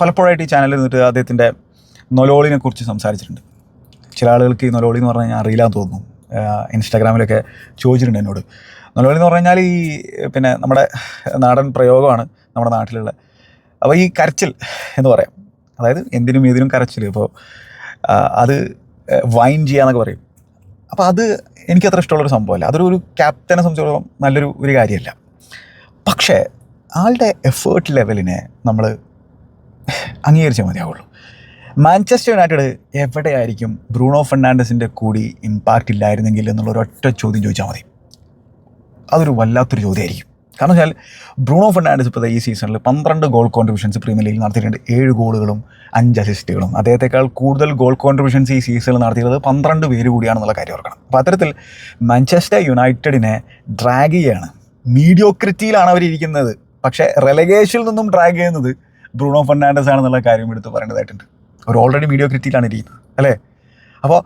പലപ്പോഴായിട്ട് ഈ ചാനലിൽ നിന്നിട്ട് അദ്ദേഹത്തിന്റെ നൊലോളിനെ കുറിച്ച് സംസാരിച്ചിട്ടുണ്ട്. ചില ആളുകൾക്ക് ഈ നൊലോളി എന്ന് പറഞ്ഞാൽ അറിയില്ലാന്ന് തോന്നുന്നു. ഇൻസ്റ്റാഗ്രാമിലൊക്കെ ചോദിച്ചിട്ടുണ്ട് എന്നോട്. നൊലോളി എന്ന് പറഞ്ഞു കഴിഞ്ഞാൽ ഈ പിന്നെ നമ്മുടെ നാടൻ പ്രയോഗമാണ് നമ്മുടെ നാട്ടിലുള്ള. അപ്പോൾ ഈ കരച്ചിൽ എന്ന് പറയാം. അതായത് എന്തിനും ഏതിനും കരച്ചിൽ. ഇപ്പോൾ അത് വൈൻ ചെയ്യാന്നൊക്കെ പറയും. അപ്പോൾ അത് എനിക്ക് അത്ര ഇഷ്ടമുള്ളൊരു സംഭവമല്ല. അതൊരു ഒരു ക്യാപ്റ്റനെ സംബന്ധിച്ചിടത്തോളം നല്ലൊരു ഒരു കാര്യമല്ല. പക്ഷേ ആളുടെ എഫേർട്ട് ലെവലിനെ നമ്മൾ അംഗീകരിച്ചേ മതിയാവുള്ളൂ. മാഞ്ചസ്റ്റർ യുണൈറ്റഡ് എവിടെയായിരിക്കും ബ്രൂണോ ഫെർണാണ്ടസിന്റെ കൂടി ഇമ്പാക്റ്റ് ഇല്ലായിരുന്നെങ്കിൽ എന്നുള്ള ഒറ്റ ചോദ്യം ചോദിച്ചാൽ മതി. അതൊരു വല്ലാത്തൊരു ചോദ്യമായിരിക്കും. കാരണം വെച്ചാൽ ബ്രൂണോ ഫെർണാണ്ടസ് ഇപ്പോൾ ഈ സീസണിൽ പന്ത്രണ്ട് ഗോൾ കോൺട്രിബ്യൂഷൻസ് പ്രീമിയർ ലീഗിൽ നടത്തിയിട്ടുണ്ട്. ഏഴ് ഗോളുകളും അഞ്ച് അസിസ്റ്റുകളും അദ്ദേഹത്തെക്കാൾ കൂടുതൽ ഗോൾ കോൺട്രിബ്യൂഷൻസ് ഈ സീസണിൽ നടത്തിയത് പന്ത്രണ്ട് പേര് കൂടിയാണെന്നുള്ള കാര്യം ഓർക്കണം. അപ്പോൾ അത്തരത്തിൽ മാഞ്ചസ്റ്റർ യുണൈറ്റഡിനെ ഡ്രാഗ് ചെയ്യാണ്. മീഡിയോക്രിറ്റിയിലാണ് അവരിയ്ക്കുന്നത് പക്ഷേ റെലഗേഷനിൽ നിന്നും ഡ്രാഗ് ചെയ്യുന്നത് ബ്രൂണോ ഫെർണാണ്ടസ് ആണെന്നുള്ള കാര്യം എടുത്ത് പറയേണ്ടതായിട്ടുണ്ട്. അവർ ഓൾറെഡി മീഡിയോക്രിറ്റിയിലാണ് ഇരിക്കുന്നത്. അല്ലേ? അപ്പോൾ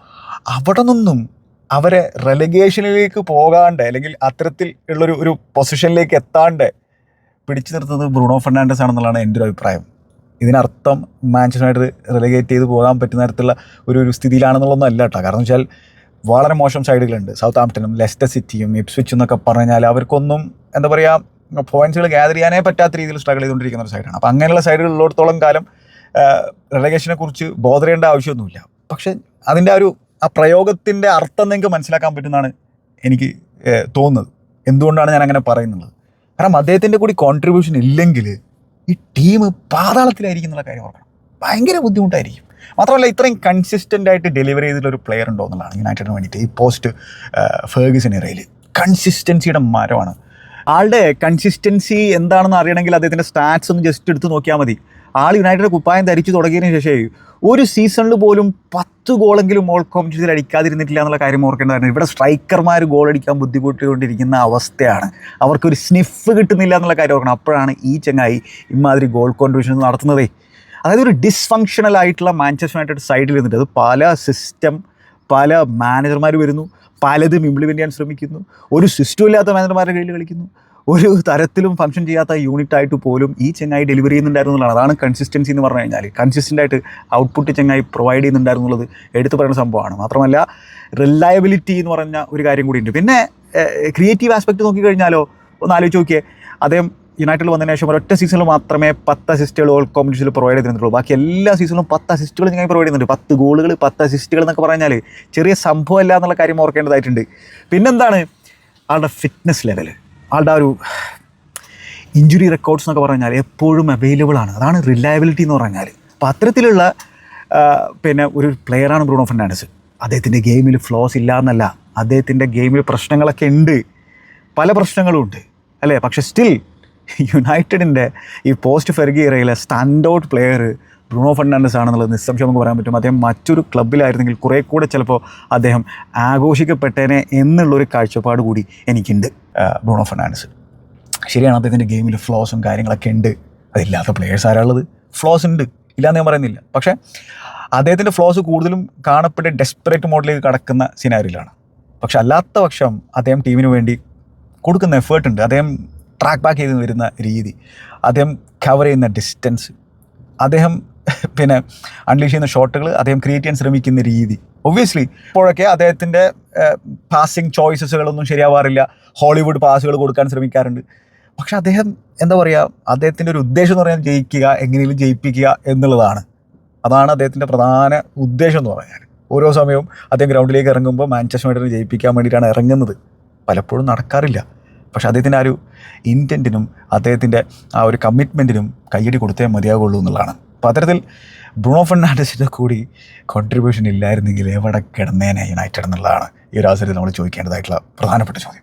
അവിടെ നിന്നും അവരെ റെലഗേഷനിലേക്ക് പോകാണ്ട് അല്ലെങ്കിൽ അത്തരത്തിൽ ഉള്ളൊരു ഒരു പൊസിഷനിലേക്ക് എത്താണ്ട് പിടിച്ചു നിർത്തുന്നത് ബ്രൂണോ ഫെർണാണ്ടസ് ആണെന്നുള്ളതാണ് എന്റെ ഒരു അഭിപ്രായം. ഇതിനർത്ഥം മാഞ്ചസ്റ്റർ യുണൈറ്റഡ് റെലഗേറ്റ് ചെയ്ത് പോകാൻ പറ്റുന്ന തരത്തിലുള്ള ഒരു ഒരു സ്ഥിതിയിലാണെന്നുള്ളതൊന്നും അല്ല കേട്ടോ. കാരണം വെച്ചാൽ വളരെ മോശം സൈഡുകളുണ്ട് സൗത്ത് ആംപ്റ്റനും ലെസ്റ്റർ സിറ്റിയും ഇപ്സ്വിച്ച് എന്നൊക്കെ പറഞ്ഞാൽ അവർക്കൊന്നും എന്താ പറയുക പോയിന്റ്സുകൾ ഗ്യാദർ ചെയ്യാനേ പറ്റാത്ത രീതിയിൽ സ്ട്രഗിൾ ചെയ്തുകൊണ്ടിരിക്കുന്ന ഒരു സൈഡാണ് അപ്പോൾ അങ്ങനെയുള്ള സൈഡുകളിലോടത്തോളം കാലം റെലഗേഷനെ കുറിച്ച് ബോധരേണ്ട ആവശ്യമൊന്നുമില്ല. പക്ഷെ അതിന്റെ ആ ഒരു ആ പ്രയോഗത്തിന്റെ അർത്ഥം നിങ്ങൾക്ക് മനസ്സിലാക്കാൻ പറ്റുന്നതാണ് എനിക്ക് തോന്നുന്നത്. എന്തുകൊണ്ടാണ് ഞാൻ അങ്ങനെ പറയുന്നത്? കാരണം അദ്ദേഹത്തിന്റെ കൂടി കോൺട്രിബ്യൂഷൻ ഇല്ലെങ്കിൽ ഈ ടീം പാതാളത്തിലായിരിക്കും എന്നുള്ള കാര്യം ഓർക്കണം. ഭയങ്കര ബുദ്ധിമുട്ടായിരിക്കും. മാത്രമല്ല ഇത്രയും കൺസിസ്റ്റന്റ് ആയിട്ട് ഡെലിവറി ചെയ്തിട്ടുള്ള ഒരു പ്ലെയർ ഉണ്ടോ എന്നുള്ളതാണ് യുണൈറ്റഡിന് വേണ്ടിയിട്ട് ഈ പോസ്റ്റ് ഫേഗിസൺ ഇറയിൽ കൺസിസ്റ്റൻസിയുടെ മരമാണ്. ആളുടെ കൺസിസ്റ്റൻസി എന്താണെന്ന് അറിയണമെങ്കിൽ അദ്ദേഹത്തിന്റെ സ്റ്റാറ്റ്സ് ഒന്ന് ജസ്റ്റ് എടുത്ത് നോക്കിയാൽ മതി. ആൾ യുണൈറ്റഡ് കുപ്പായം ധരിച്ചു തുടങ്ങിയതിന് ശേഷം ഒരു സീസണിൽ പോലും പത്ത് ഗോളെങ്കിലും ഓൾ കോമ്പറ്റീഷനിൽ അടിക്കാതിരുന്നിട്ടില്ല എന്നുള്ള കാര്യം ഓർക്കേണ്ടതായിരുന്നു. ഇവിടെ സ്ട്രൈക്കർമാർ ഗോൾ അടിക്കാൻ ബുദ്ധിമുട്ടിക്കൊണ്ടിരിക്കുന്ന അവസ്ഥയാണ്. അവർക്കൊരു സ്നിഫ് കിട്ടുന്നില്ല എന്നുള്ള കാര്യം ഓർക്കണം. അപ്പോഴാണ് ഈ ചങ്ങായി ഇമാതിരി ഗോൾ കോൺട്രിബ്യൂഷൻ നടത്തുന്നതേ. അതായത് ഒരു ഡിസ്ഫങ്ഷണൽ ആയിട്ടുള്ള മാഞ്ചസ്റ്റർ യുണൈറ്റഡ് സൈഡിൽ നിന്നിട്ട് അത് പല സിസ്റ്റം പല മാനേജർമാർ വരുന്നു. പലതും ഇംപ്ലിമെന്റ് ചെയ്യാൻ ശ്രമിക്കുന്നു. ഒരു സിസ്റ്റം ഇല്ലാത്ത മാനേജർമാരുടെ കയ്യിൽ കളിക്കുന്നു. ഒരു തരത്തിലും ഫംഗ്ഷൻ ചെയ്യാത്ത യൂണിറ്റ് ആയിട്ട് പോലും ഈ ചെങ്ങായി ഡെലിവറി ചെയ്യുന്നുണ്ടായിരുന്നുള്ളതാണ് അതാണ് കൺസിസ്റ്റൻസി എന്ന് പറഞ്ഞു കഴിഞ്ഞാൽ കൺസിസ്റ്റന്റ് ആയിട്ട് ഔട്ട്പുട്ട് ചെങ്ങായി പ്രൊവൈഡ് ചെയ്യുന്നുണ്ടായിരുന്നുള്ളത് എടുത്തു പറയുന്ന സംഭവമാണ്. മാത്രമല്ല റിലയബിലിറ്റി എന്ന് പറഞ്ഞ ഒരു കാര്യം കൂടി ഉണ്ട് പിന്നെ ക്രിയേറ്റീവ് ആസ്പെക്ട് നോക്കിക്കഴിഞ്ഞാലോ ഒന്ന് ആലോചിച്ച് നോക്കിയേ. അദ്ദേഹം യുണൈറ്റഡിൽ വന്നതിന് ശേഷം ഒരൊറ്റ സീസണിൽ മാത്രമേ പത്ത് അസിസ്റ്റുകൾ ഓൾ കോമ്പറ്റീഷനിൽ പ്രൊവൈഡ് ചെയ്തിട്ടുള്ളൂ ബാക്കി എല്ലാ സീസണിലും പത്ത് അസിസ്റ്റുകൾ ഞങ്ങൾ പ്രൊവൈഡ് ചെയ്യുന്നുണ്ട്. പത്ത് ഗോളുകൾ പത്ത് അസിസ്റ്റുകൾ എന്നൊക്കെ പറഞ്ഞാൽ ചെറിയ സംഭവമല്ല എന്നുള്ള കാര്യം ഓർക്കേണ്ടതായിട്ടുണ്ട്. പിന്നെന്താണ്? ആളുടെ ഫിറ്റ്നസ് ലെവൽ ആളുടെ ഒരു ഇഞ്ചുറി റെക്കോർഡ്സ് എന്നൊക്കെ പറഞ്ഞാൽ എപ്പോഴും അവൈലബിൾ ആണ്. അതാണ് റിലയബിലിറ്റി എന്ന് പറഞ്ഞാൽ. അപ്പോൾ അത്തരത്തിലുള്ള പിന്നെ ഒരു പ്ലെയറാണ് ബ്രൂണോ ഫെർണാണ്ടസ്. അദ്ദേഹത്തിന്റെ ഗെയിമിൽ ഫ്ലോസ് ഇല്ല എന്നല്ല. അദ്ദേഹത്തിന്റെ ഗെയിമിൽ പ്രശ്നങ്ങളൊക്കെ ഉണ്ട്. പല പ്രശ്നങ്ങളും ഉണ്ട്. അല്ലേ? പക്ഷേ സ്റ്റിൽ യുണൈറ്റഡിന്റെ ഈ post ഫെർഗിയറയിലെ stand out player Bruno Fernandes ആണെന്നുള്ളത് നിസ്സംശയം നമുക്ക് പറയാൻ പറ്റും. അദ്ദേഹം മറ്റൊരു ക്ലബ്ബിലായിരുന്നെങ്കിൽ കുറേ കൂടെ ചിലപ്പോൾ അദ്ദേഹം ആഘോഷിക്കപ്പെട്ടേനെ എന്നുള്ളൊരു കാഴ്ചപ്പാട് കൂടി എനിക്കുണ്ട് ബ്രൂണോ ഫെർണാണ്ടസ്. ശരിയാണ് അദ്ദേഹത്തിന്റെ ഗെയിമിൽ ഫ്ലോസും കാര്യങ്ങളൊക്കെ ഉണ്ട്. അതില്ലാത്ത പ്ലേയേഴ്സ് ആരാളുള്ളത് ഫ്ലോസ് ഉണ്ട്. ഇല്ലാന്ന് ഞാൻ പറയുന്നില്ല. പക്ഷേ അദ്ദേഹത്തിന്റെ ഫ്ലോസ് കൂടുതലും കാണപ്പെട്ട ഡെസ്പറേറ്റ് മോഡിലേക്ക് കടക്കുന്ന സിനാരിയിലാണ് പക്ഷെ അല്ലാത്ത പക്ഷം അദ്ദേഹം ടീമിന് വേണ്ടി കൊടുക്കുന്ന എഫേർട്ട് ഉണ്ട്. അദ്ദേഹം ട്രാക്ക് ബാക്ക് ചെയ്ത് വരുന്ന രീതി. അദ്ദേഹം കവർ ചെയ്യുന്ന ഡിസ്റ്റൻസ് അദ്ദേഹം പിന്നെ അൺലീഷ് ചെയ്യുന്ന ഷോട്ടുകൾ അദ്ദേഹം ക്രിയേറ്റ് ചെയ്യാൻ ശ്രമിക്കുന്ന രീതി. ഒബ്വിയസ്ലി ഇപ്പോഴൊക്കെ അദ്ദേഹത്തിന്റെ പാസിങ് ചോയ്സസുകളൊന്നും ശരിയാവാറില്ല. ഹോളിവുഡ് പാസുകൾ കൊടുക്കാൻ ശ്രമിക്കാറുണ്ട്. പക്ഷെ അദ്ദേഹം എന്താ പറയുക അദ്ദേഹത്തിന്റെ ഒരു ഉദ്ദേശം എന്ന് പറയാൻ ജയിക്കുക എങ്ങനെയും ജയിപ്പിക്കുക എന്നുള്ളതാണ്. അതാണ് അദ്ദേഹത്തിന്റെ പ്രധാന ഉദ്ദേശം എന്ന് പറയാൻ ഓരോ സമയവും അദ്ദേഹം ഗ്രൗണ്ടിലേക്ക് ഇറങ്ങുമ്പോൾ മാഞ്ചസ്റ്റർ യുണൈറ്റഡിനെ ജയിപ്പിക്കാൻ വേണ്ടിയിട്ടാണ് ഇറങ്ങുന്നത്. പലപ്പോഴും നടക്കാറില്ല. പക്ഷെ അദ്ദേഹത്തിന്റെ ആ ഒരു ഇന്റന്റിനും അദ്ദേഹത്തിന്റെ ആ ഒരു കമ്മിറ്റ്മെന്റിനും കയ്യടി കൊടുത്തേ മതിയാകുള്ളൂ എന്നുള്ളതാണ്. അപ്പോൾ അത്തരത്തിൽ ബ്രൂണോ ഫെർണാണ്ടസിന്റെ കൂടി കോൺട്രിബ്യൂഷൻ ഇല്ലായിരുന്നെങ്കിൽ എവിടെ കിടന്നേനെ യുണൈറ്റഡ് എന്നുള്ളതാണ് ഈ ഒരു അവസരത്തിൽ നമ്മൾ ചോദിക്കേണ്ടതായിട്ടുള്ള പ്രധാനപ്പെട്ട ചോദ്യം.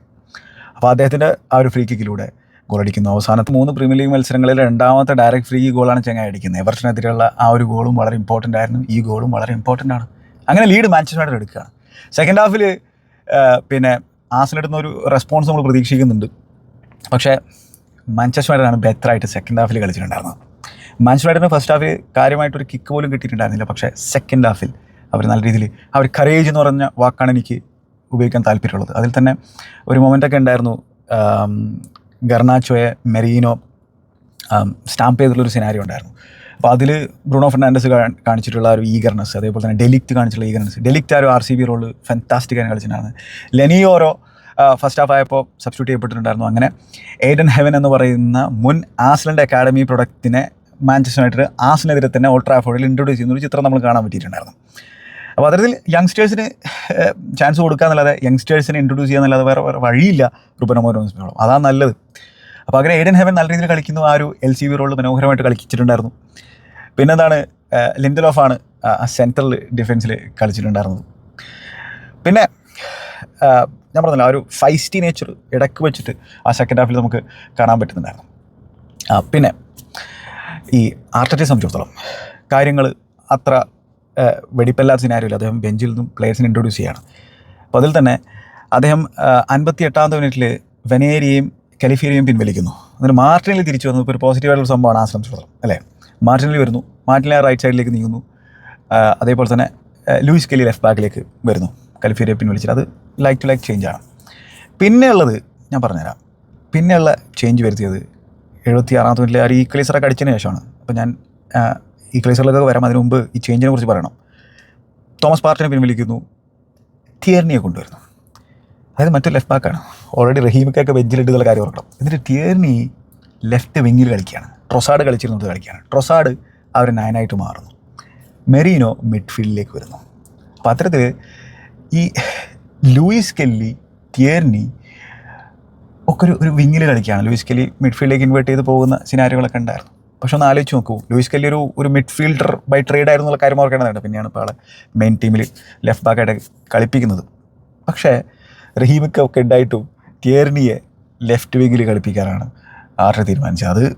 അപ്പോൾ അദ്ദേഹത്തിന്റെ ആ ഒരു ഫ്രീ കിക്കിലൂടെ ഗോളടിക്കുന്നു അവസാനത്തെ മൂന്ന് പ്രീമിയർ ലീഗ് മത്സരങ്ങളിൽ രണ്ടാമത്തെ ഡയറക്റ്റ് ഫ്രീ ഗോളാണ് ചെങ്ങായി അടിക്കുന്നത്. എവർഷനെതിരെയുള്ള ആ ഒരു ഗോളും വളരെ ഇമ്പോർട്ടന്റ് ആയിരുന്നു. ഈ ഗോളും വളരെ ഇമ്പോർട്ടന്റ് ആണ്. അങ്ങനെ ലീഡ് മാഞ്ചസ്റ്റർ എടുക്കുകയാണ്. സെക്കൻഡ് ഹാഫിൽ പിന്നെ ആസിലെടുന്ന ഒരു റെസ്പോൺസ് നമ്മൾ പ്രതീക്ഷിക്കുന്നുണ്ട്. പക്ഷേ മാഞ്ചസ്റ്റർ യുണൈറ്റഡ് ആണ് ബെറ്ററായിട്ട് സെക്കൻഡ് ഹാഫിൽ കളിച്ചിട്ടുണ്ടായിരുന്നത്. യുണൈറ്റഡിന് ഫസ്റ്റ് ഹാഫിൽ കാര്യമായിട്ടൊരു കിക്ക് പോലും കിട്ടിയിട്ടുണ്ടായിരുന്നില്ല. പക്ഷേ സെക്കൻഡ് ഹാഫിൽ അവർ നല്ല രീതിയിൽ ഒരു കറേജ് എന്ന് പറഞ്ഞ വാക്കാണ് എനിക്ക് ഉപയോഗിക്കാൻ താല്പര്യമുള്ളത്. അതിൽ തന്നെ ഒരു മൊമെന്റൊക്കെ ഉണ്ടായിരുന്നു ഗർണാച്ചോയെ മെറീനോ സ്റ്റാമ്പ് ചെയ്തിട്ടുള്ളൊരു സിനാരിയോ ഉണ്ടായിരുന്നു. അപ്പോൾ അതിൽ ബ്രൂണോ ഫെർണാണ്ടസ് കാണിച്ചിട്ടുള്ള ഒരു ഈഗർനെസ് അതേപോലെ തന്നെ ഡെലിക്റ്റ് കാണിച്ചിട്ടുള്ള ഈഗർനെസ് ഡെലിക്റ്റ് ആ ഒരു R C B role fantastic ആണ് കളിച്ചിട്ടുണ്ടായിരുന്നത് ലെനിയോരോ ഫസ്റ്റ് ഹാഫ് ആയപ്പോൾ സബ്സ്റ്റിറ്റ്യൂട്ട് ചെയ്യപ്പെട്ടിട്ടുണ്ടായിരുന്നു. അങ്ങനെ എയ്ഡൻ ഹെവൻ എന്ന് പറയുന്ന മുൻ ആസ്ലൻഡ് അക്കാഡമി പ്രൊഡക്റ്റിനെ മാഞ്ചസ്റ്റർ യുണൈറ്റഡ് ആസിനെതിരെ തന്നെ ഓൾട്രാഫോർഡിൽ ഇൻട്രൊഡ്യൂസ് ചെയ്യുന്ന ഒരു ചിത്രം നമ്മൾ കാണാൻ പറ്റിയിട്ടുണ്ടായിരുന്നു. അപ്പോൾ അതിൽ യങ്സ്റ്റേഴ്സിന് ചാൻസ് കൊടുക്കുക എന്നല്ലാതെ യങ്സ്റ്റേഴ്സിനെ ഇൻട്രൊഡ്യൂസ് ചെയ്യുക എന്നല്ലാതെ വേറെ വേറെ വഴിയില്ല റുബനമോരോസ്മയോളം അതാണ് നല്ലത്. അപ്പോൾ അങ്ങനെ എയ്ഡൻ ഹെവൻ നല്ല രീതിയിൽ കളിക്കുന്നു. ആ ഒരു എൽ സി വി റോളിൽ മനോഹരമായിട്ട് കളിച്ചിട്ടുണ്ടായിരുന്നു. പിന്നെന്താണ് ലിൻഡലോഫാണ് സെൻട്രൽ ഡിഫൻസിൽ കളിച്ചിട്ടുണ്ടായിരുന്നത്. പിന്നെ ഞാൻ പറഞ്ഞല്ലോ ആ ഒരു ഫൈസ്റ്റി നേച്ചർ ഇടയ്ക്ക് വെച്ചിട്ട് ആ സെക്കൻഡ് ഹാഫിൽ നമുക്ക് കാണാൻ പറ്റുന്നുണ്ടായിരുന്നു. പിന്നെ ഈ ആർട്ടറ്റെ സംബന്ധിച്ചിടത്തോളം കാര്യങ്ങൾ അത്ര വെടിപ്പല്ലാത്ത സിനാരിയില്ല അദ്ദേഹം ബെഞ്ചിൽ നിന്നും പ്ലെയേഴ്സിനെ ഇൻട്രൊഡ്യൂസ് ചെയ്യാണ്. അപ്പോൾ അതിൽ തന്നെ അദ്ദേഹം അൻപത്തി എട്ടാമത്തെ മിനിറ്റിൽ വെനേരിയെയും കലിഫീരിയെയും പിൻവലിക്കുന്നു. എന്നിട്ട് മാർട്ടിനിൽ തിരിച്ചു വന്നു. ഇപ്പോൾ ഒരു പോസിറ്റീവായിട്ടുള്ള സംഭവമാണ് ആ സംബന്ധിച്ചിടത്തോളം അല്ലേ? മാർട്ടിനിൽ വരുന്നു. മാർട്ടിനെ റൈറ്റ് സൈഡിലേക്ക് നീങ്ങുന്നു. അതേപോലെ തന്നെ ലൂയിസ് കെലി ലെഫ്റ്റ് ബാക്കിലേക്ക് വരുന്നു. കലിഫീരിയെ പിൻവലിച്ചിട്ട്. അത് ലൈക്ക് ടു ലൈക്ക് ആണ്. പിന്നെയുള്ളത് ഞാൻ പറഞ്ഞുതരാം. പിന്നെയുള്ള ചേഞ്ച് വരുത്തിയത് എഴുപത്തി ആറാമത്തെ മിനിറ്റിൽ ആ ഒരു ഈക്വലൈസറൊക്കെ അടിച്ചതിന് ശേഷമാണ്. അപ്പോൾ ഞാൻ ഈക്വലൈസറിലൊക്കെ വരാം. അതിന് മുമ്പ് ഈ ചേഞ്ചിനെ കുറിച്ച് പറയണം. തോമസ് പാർട്ടിനെ പിൻവലിക്കുന്നു തിയർണിയെ കൊണ്ടുവരുന്നു. അതായത് മറ്റൊരു ലെഫ്റ്റ് ബാക്കാണ് ഓൾറെഡി റഹീമിക്കൊക്കെ ബെഞ്ചിലിട്ടുള്ള കാര്യം ഓർക്കണം എന്നിട്ട് ടിയർണി ലെഫ്റ്റ് വിങ്ങിൽ കളിക്കുകയാണ്. ട്രൊസാഡ് കളിച്ചിരുന്നത് കളിക്കുകയാണ്. ട്രൊസാഡ് അവർ നയനായിട്ട് മാറുന്നു. മെറീനോ മിഡ്ഫീൽഡിലേക്ക് വരുന്നു. അപ്പോൾ അത്തരത്തിൽ ഈ ലൂയിസ് കെല്ലി ടിയർണി ഒക്കെ ഒരു ഒരു വിങ്ങിൽ കളിക്കുകയാണ്. ലൂയിസ് കെല്ലി മിഡ്ഫീൽഡിലേക്ക് ഇൻവേർട്ട് ചെയ്ത് പോകുന്ന സിനാരികളൊക്കെ ഉണ്ടായിരുന്നു. പക്ഷെ ഒന്ന് ആലോചിച്ച് നോക്കൂ. ലൂയിസ് കെല്ലി ഒരു ഒരു മിഡ്ഫീൽഡർ ബൈ ട്രേഡ് ആയിരുന്നു എന്നുള്ള കാര്യം ഓർക്കേണ്ടതുണ്ട് പിന്നെയാണ് ഇപ്പോൾ ആളെ മെയിൻ ടീമിൽ ലെഫ്റ്റ് ബാക്കായിട്ട് കളിപ്പിക്കുന്നത്. പക്ഷേ റഹീമിക്ക് ഒക്കെ ഉണ്ടായിട്ടും തിയർണിയെ ലെഫ്റ്റ് വിങ്ങിൽ കളിപ്പിക്കാനാണ് ആർട്ട് തീരുമാനിച്ചത്. അത്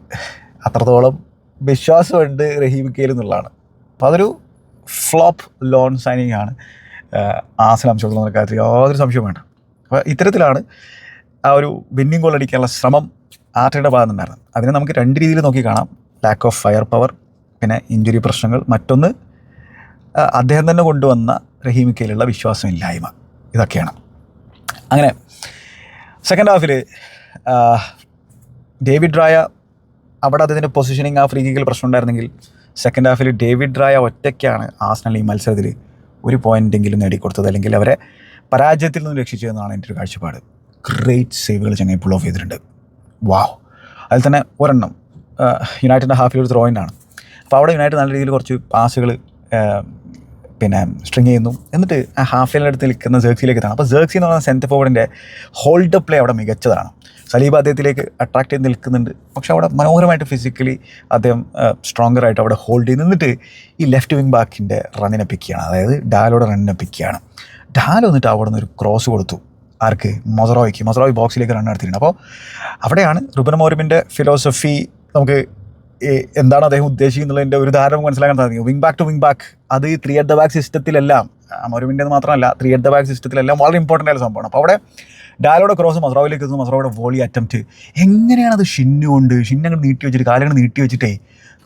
അത്രത്തോളം വിശ്വാസമുണ്ട് റഹീമിക്കയിൽ എന്നുള്ളതാണ്. അപ്പോൾ അതൊരു ഫ്ലോപ്പ് ലോൺ സൈനിങ് ആണ്. ആസന അംശമുള്ള കാര്യത്തിൽ യാതൊരു സംശയവും വേണ്ട. അപ്പോൾ ഇത്തരത്തിലാണ് ആ ഒരു വിന്നിംഗ് ഗോൾ അടിക്കാനുള്ള ശ്രമം ആർട്ടയുടെ ഭാഗത്ത് നിന്നായിരുന്നു. അതിനെ നമുക്ക് രണ്ട് രീതിയിൽ നോക്കി കാണാം. ലാക്ക് ഓഫ് ഫയർ പവർ പിന്നെ ഇഞ്ചുറി പ്രശ്നങ്ങൾ. മറ്റൊന്ന് അദ്ദേഹം തന്നെ കൊണ്ടുവന്ന റഹീമിക്കയിലുള്ള വിശ്വാസമില്ലായ്മ. ഇതൊക്കെയാണ്. അങ്ങനെ സെക്കൻഡ് ഹാഫിൽ ഡേവിഡ് റായ അവിടെ അദ്ദേഹത്തിന്റെ പൊസിഷനിങ് ആ ഫ്രീ കിക്കിൽ പ്രശ്നം ഉണ്ടായിരുന്നെങ്കിൽ സെക്കൻഡ് ഹാഫിൽ ഡേവിഡ് റായ ഒറ്റയ്ക്കാണ് ആസ്നൽ ഈ മത്സരത്തിൽ ഒരു പോയിന്റെങ്കിലും നേടിക്കൊടുത്തത്. അല്ലെങ്കിൽ അവരെ പരാജയത്തിൽ നിന്ന് രക്ഷിച്ചതെന്നാണ് എന്റെ ഒരു കാഴ്ചപ്പാട്. ഗ്രേറ്റ് സേവുകൾ ചങ്ങായി പുൾ ഓഫ് ചെയ്തിട്ടുണ്ട്. വാവ് അതിൽ തന്നെ ഒരെണ്ണം യുണൈറ്റഡിന്റെ ഹാഫിൽ ഒരു ത്രോയിൻ ആണ്. അപ്പോൾ അവിടെ യുണൈറ്റഡ് നല്ല രീതിയിൽ കുറച്ച് പാസുകൾ പിന്നെ സ്ട്രിങ് ചെയ്യുന്നു. എന്നിട്ട് ആ ഹാഫ് അടുത്ത് നിൽക്കുന്ന ജേഴ്സിയിലേക്ക് എത്തണം. അപ്പോൾ ജേഴ്സി എന്ന് പറയുന്ന സെന്റർ ഫോർവേഡിന്റെ ഹോൾഡ് പ്ലേ അവിടെ മികച്ചതാണ്. സലീബ് അദ്ദേഹത്തിലേക്ക് അട്രാക്ട് ചെയ്ത് നിൽക്കുന്നുണ്ട്. പക്ഷേ അവിടെ മനോഹരമായിട്ട് ഫിസിക്കലി അദ്ദേഹം സ്ട്രോങ്ങർ ആയിട്ട് അവിടെ ഹോൾഡ് ചെയ്ത് നിന്നിട്ട് ഈ ലെഫ്റ്റ് വിങ് ബാക്കിന്റെ റണ്ണിനെ പിക്ക് ചെയ്യണം. അതായത് ഡാലോടെ റണ്ണിനെ പിക്ക് ചെയ്യണം. വന്നിട്ട് അവിടെ നിന്ന് ഒരു ക്രോസ് കൊടുത്തു. ആർക്ക്? മൊസറോയ്ക്ക്. മൊസറോയ് ബോക്സിലേക്ക് റൺ നടത്തിയിട്ടുണ്ട് അപ്പോൾ അവിടെയാണ് റുബൻ മോറിമിന്റെ ഫിലോസഫി നമുക്ക് എന്താണ് അദ്ദേഹം ഉദ്ദേശിക്കുന്നുള്ളതിന്റെ ഒരു ധാരണ മനസ്സിലാക്കാൻ സാധിക്കും. Wing back to wing back അത് ത്രീ അറ്റ് ദ ബാക്ക് സിസ്റ്റത്തിലെല്ലാം മോരുവിന്റെ മാത്രമല്ല ത്രീ അറ്റ് ദ ബാക്ക് സിസ്റ്റത്തിലെല്ലാം വളരെ ഇമ്പോർട്ടന്റ് ആയ സംഭവമാണ്. അപ്പോൾ അവിടെ ഡാലോടെ ക്രോസ് മസ്രാവിലേക്ക് എത്തുന്നു. മസറോയുടെ വോളി അറ്റംപ്റ്റ് എങ്ങനെയാണ് അത് ഷിന്നുകൊണ്ട് ഷിന്നങ്ങൾ നീട്ടി വെച്ചിട്ട് കാലുകൾ നീട്ടി വെച്ചിട്ടേ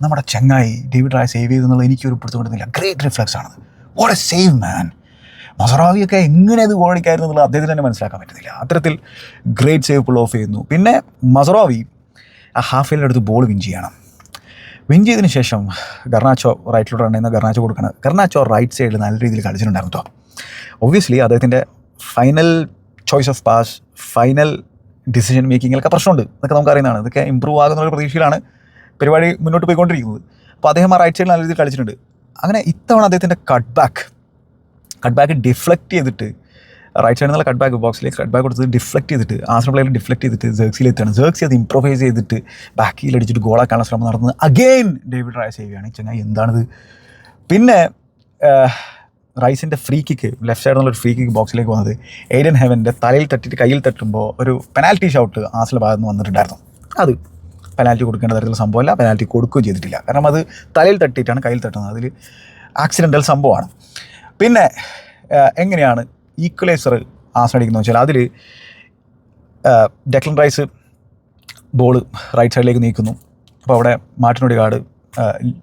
നമ്മുടെ ചങ്ങായി ഡേവിഡ് റായ സേവ് ചെയ്തെന്നുള്ളത് എനിക്ക് ഒരു പിടുത്തം കിട്ടുന്നില്ല ഗ്രേറ്റ് റിഫ്ലക്സ് ആണ് വാട്ട് എ സേവ് മാൻ മസറാവിയൊക്കെ എങ്ങനെ അത് ഗോളിക്കായിരുന്നു എന്നുള്ളത് അദ്ദേഹത്തിന് തന്നെ മനസ്സിലാക്കാൻ പറ്റുന്നില്ല അത്തരത്തിൽ ഗ്രേറ്റ് സേവ് പുൾ ഓഫ് ചെയ്യുന്നു. പിന്നെ മസറാവി ആ ഹാഫ് ഫീൽഡിന്റെ അടുത്ത് ബോൾ വിൻ ചെയ്യണം. വിൻ ചെയ്തതിന് ശേഷം ഗർണാച്ചോ റൈറ്റിലൂടെ ഉണ്ടായിരുന്ന ഗർണാച്ചോ കൊടുക്കണം. ഗർണാച്ചോ റൈറ്റ് സൈഡിൽ നല്ല രീതിയിൽ കളിച്ചിട്ടുണ്ടായിരുന്നു കേട്ടോ ഒബ്വിയസ്ലി അദ്ദേഹത്തിന്റെ final choice of pass final decision മേക്കിങ്ങിലൊക്കെ പ്രശ്നമുണ്ട്. ഇതൊക്കെ നമുക്കറിയുന്നതാണ്. ഇതൊക്കെ ഇമ്പ്രൂവ് ആകുന്ന ഒരു പ്രതീക്ഷയിലാണ് പരിപാടി മുന്നോട്ട് പോയിക്കൊണ്ടിരിക്കുന്നത്. അപ്പോൾ അദ്ദേഹം ആ റൈറ്റ് സൈഡിൽ നല്ല രീതിയിൽ കളിച്ചിട്ടുണ്ട്. അങ്ങനെ ഇത്തവണ അദ്ദേഹത്തിന്റെ cut back cut back deflect ചെയ്തിട്ട് റൈറ്റ് സൈഡിൽ നിന്നുള്ള കട്ട് ബാക്ക് ബോക്സിലേക്ക് കട്ട് ബാക്ക് കൊടുത്ത് ഡിഫ്ലക്റ്റ് ചെയ്തിട്ട് ആശ്രം പ്ലേയിൽ ഡിഫ്ലക്റ്റ് ചെയ്തിട്ട് ജേഴ്സിയിൽ എത്തുകയാണ്. ജേഴ്സി അത് ഇംപ്രൊവൈസ് ചെയ്തിട്ട് ബാക്കിയിൽ അടിച്ചിട്ട് ഗോളാക്കാനുള്ള ശ്രമം നടന്നത് അഗെയിൻ ഡേവിഡ് റായ ചെയ്യുകയാണ്. ചങ്ങായി എന്താണിത്? പിന്നെ റൈസിന്റെ ഫ്രീ കിക്ക് ലെഫ്റ്റ് സൈഡിൽ നിന്നുള്ള ഫ്രീ കിക്ക് ബോക്സിലേക്ക് വന്നത് എയ്ഡൻ ഹെവന്റെ തലയിൽ തട്ടിയിട്ട് കയ്യിൽ തട്ടുമ്പോൾ ഒരു പെനാൽറ്റി ഷൗട്ട് ആസിലെ ഭാഗത്ത് നിന്ന് വന്നിട്ടുണ്ടായിരുന്നു. അത് പെനാൽറ്റി കൊടുക്കേണ്ട തരത്തിലുള്ള സംഭവമല്ല പെനാൽറ്റി കൊടുക്കുകയും ചെയ്തിട്ടില്ല. കാരണം അത് തലയിൽ തട്ടിയിട്ടാണ് കയ്യിൽ തട്ടുന്നത്. അതിൽ ആക്സിഡന്റൽ സംഭവമാണ്. പിന്നെ എങ്ങനെയാണ് ഈക്വലൈസർ ആസ്വദിക്കുന്നത് വെച്ചാൽ അതിൽ ഡെക്ലൻ റൈസ് ബോൾ റൈറ്റ് സൈഡിലേക്ക് നീക്കുന്നു. അപ്പോൾ അവിടെ മാർട്ടിനോടി കാർഡ്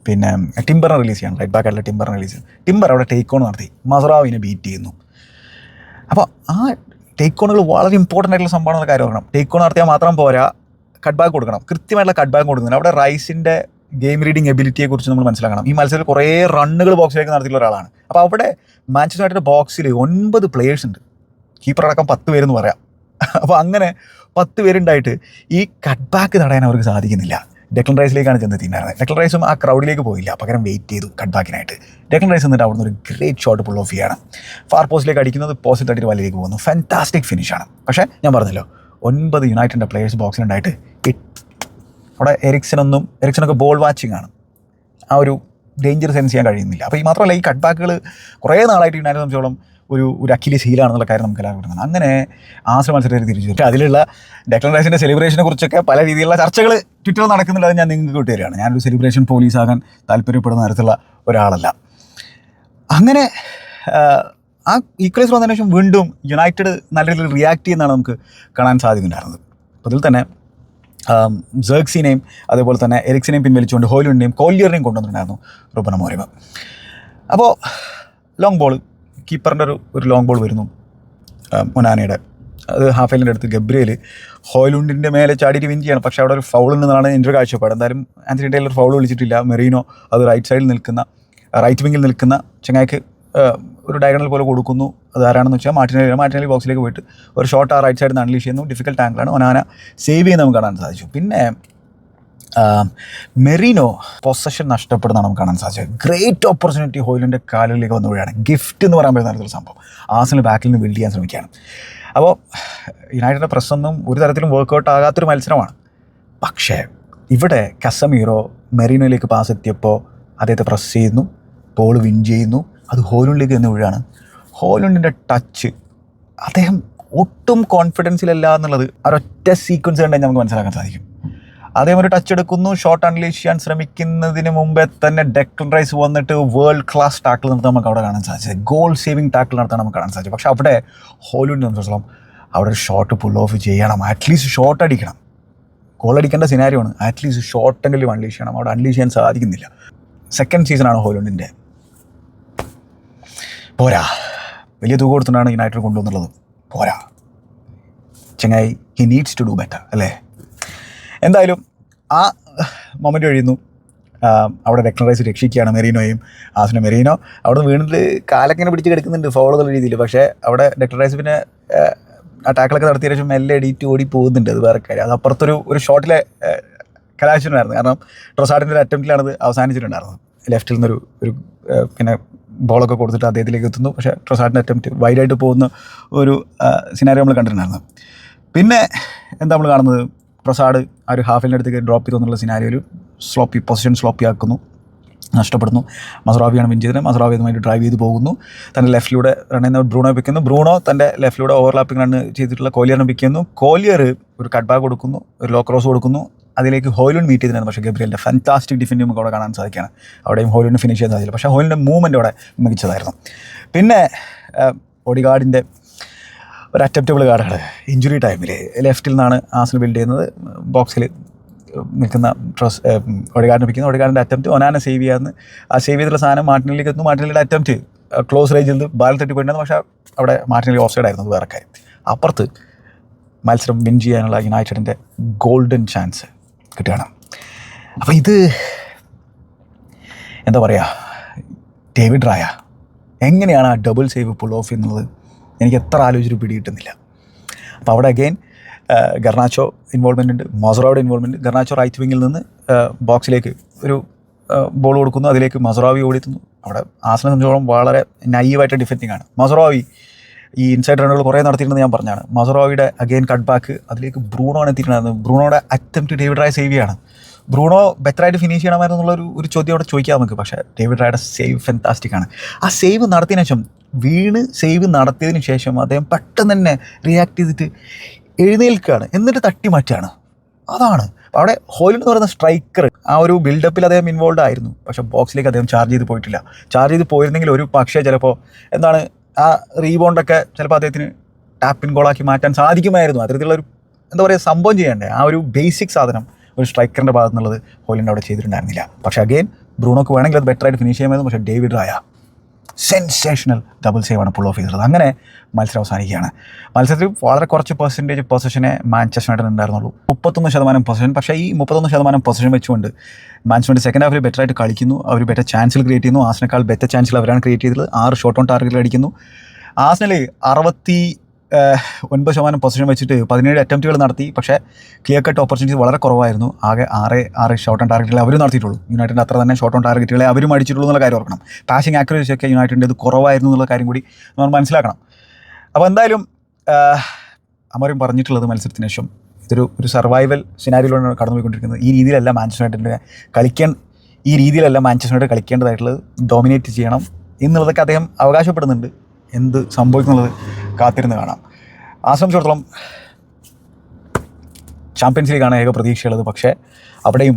പിന്നെ ടിംബറിനെ റിലീസ് ചെയ്യണം. റൈറ്റ് ബാക്ക് ആയിട്ടുള്ള ടിംബറിനെ റിലീസ് ചെയ്യണം. ടിംബർ അവിടെ ടേക്ക് ഓൺ നടത്തി. മസറാവിനെ ബീറ്റ് ചെയ്യുന്നു. അപ്പോൾ ആ ടേക്ക് ഓണുകൾ വളരെ ഇമ്പോർട്ടന്റ് ആയിട്ടുള്ള സംഭവമാണെന്ന കാര്യം ഓർക്കണം. ടേക്ക് ഓൺ നടത്തിയാൽ മാത്രം പോരാ. കട്ട് ബാക്ക് കൊടുക്കണം. കൃത്യമായിട്ടുള്ള കട്ട് ബാക്ക് കൊടുക്കുന്നുണ്ട് അവിടെ റൈസിന്റെ ഗെയിം റീഡിംഗ് എബിലിറ്റിയെ കുറിച്ച് നമ്മൾ മനസ്സിലാക്കണം. ഈ മത്സരത്തിൽ കുറേ റണ്ണുകൾ ബോക്സിലേക്ക് നടത്തിയുള്ള ഒരാളാണ്. അപ്പോൾ അവിടെ മാഞ്ചസ്റ്റർ യുണൈറ്റഡ് ബോക്സിൽ ഒൻപത് പ്ലേയേഴ്സ് ഉണ്ട്. കീപ്പർ അടക്കം പത്ത് പേരെന്ന് പറയാം. അപ്പോൾ അങ്ങനെ പത്ത് പേരുണ്ടായിട്ട് ഈ കട്ട് ബാക്ക് തടയാൻ അവർക്ക് സാധിക്കുന്നില്ല. ഡെക്ലൻ റൈസിലേക്കാണ് ചെന്നെത്തിയിട്ടുണ്ടായിരുന്നത് ഡെക്ലൻ റൈസും ആ ക്രൗഡിലേക്ക് പോയില്ല. പകരം വെയിറ്റ് ചെയ്തു കട്ട് ബാക്കിനായിട്ട് ഡെക്ലൻ റൈസ് എന്നിട്ട് അവിടുന്ന് ഒരു ഗ്രേറ്റ് ഷോട്ട് പുൾ ഓഫ് ചെയ്യാണ്. ഫാർ പോസ്റ്റിലേക്ക് അടിക്കുന്നത് പോസ്റ്റ് തട്ടിയിട്ട് വലയിലേക്ക് പോകുന്നു. ഫാന്റാസ്റ്റിക് ഫിനിഷാണ് പക്ഷേ ഞാൻ പറഞ്ഞല്ലോ ഒൻപത് യുണൈറ്റഡിന്റെ പ്ലേയേഴ്സ് ബോക്സിലുണ്ടായിട്ട് it- അവിടെ എറിക്സനൊന്നും എറിക്സനൊക്കെ ബോൾ വാച്ചിങ് ആണ്. ആ ഒരു ഡേഞ്ചർ സെൻസ് ചെയ്യാൻ കഴിയുന്നില്ല. അപ്പോൾ ഈ മാത്രമല്ല ഈ കട്ട് ബാക്കുകൾ കുറേ നാളായിട്ട് യുണൈറ്റഡ് സംബന്ധിച്ചോളം ഒരു ഒരു അഖിലി ഹീലാണെന്നുള്ള കാര്യം നമുക്ക് എല്ലാവരും അറിയാം. അങ്ങനെ ആശ്ര മത്സരത്തിൽ തിരിച്ചു. വരും അതിലുള്ള ഡെക്ലൻ റൈസിന്റെ സെലിബ്രേഷനെ കുറിച്ചൊക്കെ പല രീതിയിലുള്ള ചർച്ചകൾ ട്വിറ്ററിൽ നടക്കുന്നില്ല അത് ഞാൻ നിങ്ങൾക്ക് വിട്ടുതരികയാണ് ഞാനൊരു സെലിബ്രേഷൻ പോലീസ് ആകാൻ താല്പര്യപ്പെടുന്ന തരത്തിലുള്ള ഒരാളല്ല. അങ്ങനെ ആ ഈക്വലൈസ് വന്നതിന് ശേഷം വീണ്ടും യുണൈറ്റഡ് നല്ല രീതിയിൽ റിയാക്ട് ചെയ്യുന്നതാണ് നമുക്ക് കാണാൻ സാധിക്കുന്നുണ്ടായിരുന്നത്. അപ്പോൾ അതിൽ തന്നെ ജേർക്സിനെയും അതേപോലെ തന്നെ എലിക്സിനെയും പിൻവലിച്ചുകൊണ്ട് ഹോയിലുണ്ടിനെയും കോലിയറിനെയും കൊണ്ടുവന്നിട്ടുണ്ടായിരുന്നു റുബന മോരിമ. അപ്പോൾ ലോങ് ബോൾ കീപ്പറിന്റെ ഒരു ഒരു ലോങ് ബോൾ വരുന്നു മുനാനയുടെ അത് ഹാഫ് ഹാഫേലിന്റെ അടുത്ത് ഗബ്രിയേൽ ഹോയിലുണ്ടിന്റെ മേലെ ചാടിയിട്ട് വിൻ ചെയ്യണം. പക്ഷേ അവിടെ ഒരു ഫൗൾ ഉണ്ടെന്നാണ് എന്റെ ഒരു കാഴ്ചപ്പാട്. എന്തായാലും ആന്റണി ടൈലർ ഫൗൾ വിളിച്ചിട്ടില്ല. മെറീനോ അത് റൈറ്റ് സൈഡിൽ നിൽക്കുന്ന റൈറ്റ് വിങ്ങിൽ നിൽക്കുന്ന ചങ്ങായിക്ക് ഒരു ഡയഗണൽ പോലെ കൊടുക്കുന്നു. അത് ആരാണെന്ന് വെച്ചാൽ മാറ്റിനലി മാറ്റിനലി ബോക്സിലേക്ക് പോയിട്ട് ഒരു ഷോട്ട് ആ റൈറ്റ് സൈഡിൽ നിന്ന് അൺലീഷ് ചെയ്യുന്നു. ഡിഫിക്കൽട്ട് ആംഗിളാണ് ഒനാന സേവ് ചെയ്യുന്ന നമുക്ക് കാണാൻ സാധിച്ചു. പിന്നെ മെറിനോ പൊസഷൻ നഷ്ടപ്പെടുന്നതാണ് നമുക്ക് കാണാൻ സാധിച്ചത്. ഗ്രേറ്റ് ഓപ്പർച്യൂണിറ്റി ഹോയിലിന്റെ കാലുകളിലേക്ക് വഴിയാണ് ഗിഫ്റ്റ് എന്ന് പറയാൻ പറ്റുന്ന തരത്തിലുള്ള സംഭവം. ആസിന് ബാക്കിൽ നിന്ന് ബിൽഡ് ചെയ്യാൻ ശ്രമിക്കുകയാണ്. അപ്പോൾ യുണൈറ്റഡിന്റെ പ്രശ്നമൊന്നും ഒരു തരത്തിലും വർക്കൗട്ട് ആകാത്തൊരു മത്സരമാണ്. പക്ഷേ ഇവിടെ കസമീറോ മെറീനോയിലേക്ക് പാസ് എത്തിയപ്പോൾ അദ്ദേഹത്തെ പ്രസ് ചെയ്യുന്നു. ബോൾ വിൻ ചെയ്യുന്നു. അത് ഹോലുണ്ടിലേക്ക് എന്ന് വീഴാണ്. ഹോലുണ്ടിന്റെ ടച്ച് അദ്ദേഹം ഒട്ടും കോൺഫിഡൻസിലല്ല എന്നുള്ളത് ഒരൊറ്റ സീക്വൻസ് കണ്ടുകഴിഞ്ഞാൽ നമുക്ക് മനസ്സിലാക്കാൻ സാധിക്കും. അദ്ദേഹം ഒരു ടച്ച് എടുക്കുന്നു ഷോർട്ട് അൺലീഷ് ചെയ്യാൻ ശ്രമിക്കുന്നതിന് മുമ്പേ തന്നെ ഡെക്ലൻ റൈസ് വന്നിട്ട് വേൾഡ് ക്ലാസ് ടാക്കിൾ നടത്താൻ നമുക്ക് അവിടെ കാണാൻ സാധിച്ചത്. ഗോൾ സേവിങ് ടാക്കിൾ നടത്താൻ നമുക്ക് കാണാൻ സാധിച്ചു. പക്ഷേ അവിടെ ഹോലുണ്ട് സംബന്ധിച്ചിടത്തോളം അവിടെ ഒരു ഷോട്ട് പുൾ ഓഫ് ചെയ്യണം. അറ്റ്ലീസ്റ്റ് ഷോട്ട് അടിക്കണം. ഗോൾ അടിക്കേണ്ട സിനാരിയാണ് അറ്റ്ലീസ്റ്റ് ഷോട്ടെങ്കിലും അൺലീഷ് ചെയ്യണം. അവിടെ അൺലീഷ് ചെയ്യാൻ സാധിക്കുന്നില്ല. സെക്കൻഡ് സീസണാണ് ഹോലുണ്ടിന്റെ പോരാ. വലിയ തുക കൊടുത്തിട്ടാണ് യുണൈറ്റഡ് കൊണ്ടുവന്നുള്ളത്. പോരാ. ചങ്ങായി he needs to do better അല്ലേ? എന്തായാലും ആ മൊമെന്റ് കഴിയുന്നു അവിടെ ഡെക്ലറൈസ് രക്ഷിക്കുകയാണ് മെറീനോയും ആസിന മെറീനോ. അവിടെ നിന്ന് വീണിട്ട് കാലക്കിങ്ങനെ പിടിച്ച് കിടക്കുന്നുണ്ട് ഫോളോ എന്നുള്ള രീതിയിൽ. പക്ഷേ അവിടെ ഡെക്ലറൈസ് പിന്നെ ആ, ടാക്കിളൊക്കെ നടത്തിയ ശേഷം മെല്ലെ എഡിറ്റ് ഓടി പോകുന്നുണ്ട്. അത് വേറെ കാര്യം. അത് അപ്പുറത്തൊരു ഒരു ഷോട്ടിലെ കലാശിച്ചിട്ടുണ്ടായിരുന്നു. കാരണം ട്രൊസാഡിന്റെ ഒരു അറ്റംപ്റ്റിലാണത് അവസാനിച്ചിട്ടുണ്ടായിരുന്നത്. ലെഫ്റ്റിൽ നിന്നൊരു ഒരു പിന്നെ ബോളൊക്കെ കൊടുത്തിട്ട് അദ്ദേഹത്തിലേക്ക് എത്തുന്നു. പക്ഷേ ട്രൊസാഡിന്റെ അറ്റംപ്റ്റ് വൈഡായിട്ട് പോകുന്ന ഒരു സിനാരി നമ്മൾ കണ്ടിട്ടുണ്ടായിരുന്നു. പിന്നെ എന്താ നമ്മൾ കാണുന്നത്? പ്രസാദ് ആ ഒരു ഹാഫിന്റെ അടുത്തേക്ക് ഡ്രോപ്പ് ചെയ്തു എന്നുള്ള സിനാരിയോയിൽ സ്ലോപ്പി പൊസിഷൻ സ്ലോപ്പി ആക്കുന്നു. നഷ്ടപ്പെടുന്നു. മസറാവിയാണ് വിൻ ചെയ്തത്. മസറാവി അതുമായിട്ട് ഡ്രൈവ് ചെയ്ത് പോകുന്നു. തന്റെ ലെഫ്റ്റിലൂടെ റൺ ചെയ്യുന്ന ബ്രൂണോ പിക്കുന്നു ബ്രൂണോ തന്റെ ലെഫ്റ്റിലൂടെ ഓവർലാപ്പിംഗ് റൺ ചെയ്തിട്ടുള്ള കോലിയറിനെ ചെയ്യുന്നു കോലിയർ ഒരു കട്ട് ബാക്ക് കൊടുക്കുന്നു. ഒരു ലോ ക്രോസ് കൊടുക്കുന്നു. അതിലേക്ക് ഹോയിലുൺ മീറ്റ് ചെയ്തിരുന്നു പക്ഷേ ഗബ്രിയലിന്റെ ഫാന്റാസ്റ്റിക് ഡിഫൻഡ് നമുക്ക് അവിടെ കാണാൻ സാധിക്കുകയാണ്. അവിടെയും ഹോയിലുണ്ട് ഫിനിഷ് ചെയ്യാൻ സാധിച്ചില്ല. പക്ഷേ ഹോയിലിന്റെ മൂവ്മെന്റ് അവിടെ മികച്ചതായിരുന്നു. പിന്നെ ഒഡിഗാർഡിന്റെ ഒരു അറ്റപ്റ്റബിൾ കാർഡാണ് ഇഞ്ചുറി ടൈമിൽ ലെഫ്റ്റിൽ നിന്നാണ് ആസിൽ ബിൽഡ് ചെയ്യുന്നത്. ബോക്സിൽ നിൽക്കുന്ന ട്രസ് ഒടികാരനെ പിടിക്കുന്ന ഒടികാടിന്റെ അറ്റംപ്റ്റ് ഒനാനെ സേവ് ചെയ്യാമെന്ന് ആ സേവ് ചെയ്തിട്ടുള്ള സാധനം മാർട്ടിനിലേക്ക് എത്തുന്നു. മാർട്ടിനിയുടെ അറ്റംപ്റ്റ് ക്ലോസ് റേഞ്ചിൽ നിന്ന് ബാൽ തട്ടി പക്ഷേ അവിടെ മാർട്ടിനിൽ ഓഫ് സൈഡ് ആയിരുന്നു വേറെ കാര്യം. അപ്പുറത്ത് മത്സരം വിൻ ചെയ്യാനുള്ള യുണൈറ്റഡിന്റെ ഗോൾഡൻ ചാൻസ് കിട്ടുകയാണ്. അപ്പോൾ ഇത് എന്താ പറയുക ഡേവിഡ് റായ എങ്ങനെയാണ് ആ ഡബിൾ സേവ് പുൾ ഓഫ് എന്നുള്ളത് എനിക്ക് എത്ര ആലോചിച്ചിട്ട് പിടികിട്ടുന്നില്ല. അപ്പോൾ അവിടെ അഗെയിൻ ഗർണാച്ചോ ഇൻവോൾവ്മെന്റ് ഉണ്ട്. മൊസറോയുടെ ഇൻവോൾവ്മെന്റ് ഗർണാച്ചോ റൈറ്റ് വിങ്ങിൽ നിന്ന് ബോക്സിലേക്ക് ഒരു ബോൾ കൊടുക്കുന്നു. അതിലേക്ക് മൊസറോവി ഓടിത്തുന്നു. അവിടെ ആസനെ സംബന്ധിച്ചോളം വളരെ നൈവായിട്ട് ഡിഫെൻഡിങ് ആണ്. മസറാവി ഈ ഇൻസൈഡ് റണ്ണുകൾ കുറേ നടത്തിയിരുന്നത് ഞാൻ പറഞ്ഞാണ്. മസറോയുടെ അഗെയിൻ കട്ട് ബാക്ക് അതിലേക്ക് ബ്രൂണോ എത്തിയിട്ടുണ്ടായിരുന്നത് ബ്രൂണോയുടെ അറ്റംപ്റ്റ് ഡേവിഡ് റായ സേവ് ചെയ്യാണ്. ബ്രൂണോ ബെറ്ററായിട്ട് ഫിനിഷ് ചെയ്യണമായിരുന്നു എന്നുള്ളൊരു ഒരു ചോദ്യം അവിടെ ചോദിക്കാം നമുക്ക്. പക്ഷേ ഡേവിഡ് റായുടെ സേവ് ഫെന്റാസ്റ്റിക് ആണ്. ആ സേവ് നടത്തിയതിനു ശേഷം വീണ് സേവ് നടത്തിയതിനു ശേഷം അദ്ദേഹം പെട്ടെന്ന് തന്നെ റിയാക്ട് ചെയ്തിട്ട് എഴുന്നേൽക്കുകയാണ്. എന്നിട്ട് തട്ടി മാറ്റുകയാണ്. അതാണ്. അവിടെ ഹോയിൽ എന്ന് പറയുന്ന സ്ട്രൈക്കർ ആ ഒരു ബിൽഡപ്പിൽ അദ്ദേഹം ഇൻവോൾവ് ആയിരുന്നു. പക്ഷേ ബോക്സിലേക്ക് അദ്ദേഹം ചാർജ് ചെയ്ത് പോയിട്ടില്ല. ചാർജ് ചെയ്ത് പോയിരുന്നെങ്കിൽ ഒരു പക്ഷേ ചിലപ്പോൾ എന്താണ് ആ റീബോണ്ടൊക്കെ ചിലപ്പോൾ അദ്ദേഹത്തിന് ടാപ്പിൻ ഗോളാക്കി മാറ്റാൻ സാധിക്കുമായിരുന്നു. അത്തരത്തിലുള്ള ഒരു എന്താ പറയുക സംഭവം ചെയ്യേണ്ടത് ആ ഒരു ബേസിക് സാധനം ഒരു സ്ട്രൈക്കറിന്റെ ഭാഗത്തുനിന്നുള്ളത് ഹോലിന്റെ അവിടെ ചെയ്തിട്ടുണ്ടായിരുന്നില്ല. പക്ഷേ അഗെയിൻ ബ്രൂണോക്ക് വേണമെങ്കിൽ അത് ബെറ്ററായിട്ട് ഫിനിഷ് ചെയ്യാമായിരുന്നു. പക്ഷേ ഡേവിഡ് റായ സെൻസേഷണൽ ഡബിൾ സേവാണ് പുൾ ഓഫ് ചെയ്തിട്ടുള്ളത്. അങ്ങനെ മത്സരം അവസാനിക്കുകയാണ്. മത്സരത്തിൽ വളരെ കുറച്ച് പെർസെന്റേജ് പൊസിഷനെ മാഞ്ചസ്റ്റർ യുണൈറ്റഡ് ഉണ്ടായിരുന്നുള്ളൂ. മുപ്പത്തൊന്ന് ശതമാനം പൊസിഷൻ പക്ഷേ ഈ മുപ്പത്തൊന്ന് ശതമാനം പൊസിഷൻ വെച്ചുകൊണ്ട് മാൻസ്മെന്റ് സെക്കൻഡ് ഹാഫിൽ ബെറ്റർ ആയിട്ട് കളിക്കുന്നു. അവർ ബെറ്റർ ചാൻസിൽ ക്രിയേറ്റ് ചെയ്യുന്നു. ആസിനേക്കാൾ ബെറ്റർ ചാൻസിൽ അവരാണ് ക്രിയേറ്റ് ചെയ്തത്. ആറ് ഷോട്ട് ഓൺ ടാർഗറ്റിൽ അടിക്കുന്നു. ആസിനിൽ അറുപത്തി ഒൻപത് ശതമാനം പൊസിഷൻ വെച്ചിട്ട് പതിനേഴ് അറ്റംപ്റ്റുകൾ നടത്തി. പക്ഷേ ക്ലിയർ കട്ട് ഓപ്പർച്യൂണിറ്റി വളരെ കുറവായിരുന്നു. ആകെ ആറ് ആറ് ഷോർട്ട് ഓൺ ടാർഗറ്റുകൾ അവരും നടത്തിയിട്ടുള്ളൂ. യുണൈറ്റഡ് അത്ര തന്നെ ഷോർട്ട് ഓൺ ടാർഗറ്റുകളെ അവരും അടിച്ചിട്ടുള്ളൂ എന്നുള്ള കാര്യം ഓർക്കണം. പാസിംഗ് ആക്യുറേസി ഒക്കെ യുണൈറ്റഡിന്റെ ഇത് കുറവായിരുന്നു എന്നുള്ള കാര്യം കൂടി നമ്മൾ മനസ്സിലാക്കണം. അപ്പോൾ എന്തായാലും അമരും പറഞ്ഞിട്ടുള്ളത് മത്സരത്തിന് ശേഷം ഇതൊരു ഒരു സർവൈവൽ സിനാരിയിലൂടെ കടന്നുപോയിക്കൊണ്ടിരിക്കുന്നത്. ഈ രീതിയിലല്ല മാഞ്ചസ്റ്റർ യുണൈറ്റഡിന്റെ കളിക്കാൻ ഈ രീതിയിലല്ല മാഞ്ചസ്റ്റർ യുണൈറ്റഡ് കളിക്കേണ്ടതായിട്ടുള്ളത്. ഡോമിനേറ്റ് ചെയ്യണം എന്നുള്ളതൊക്കെ അദ്ദേഹം അവകാശപ്പെടുന്നുണ്ട്. എന്ത് സംഭവിക്കുന്നുള്ളത് കാത്തിരുന്ന് കാണാം. ആശ്രമിച്ചിടത്തോളം ചാമ്പ്യൻസ് ലീഗാണ് ഏക പ്രതീക്ഷയുള്ളത്. പക്ഷേ അവിടെയും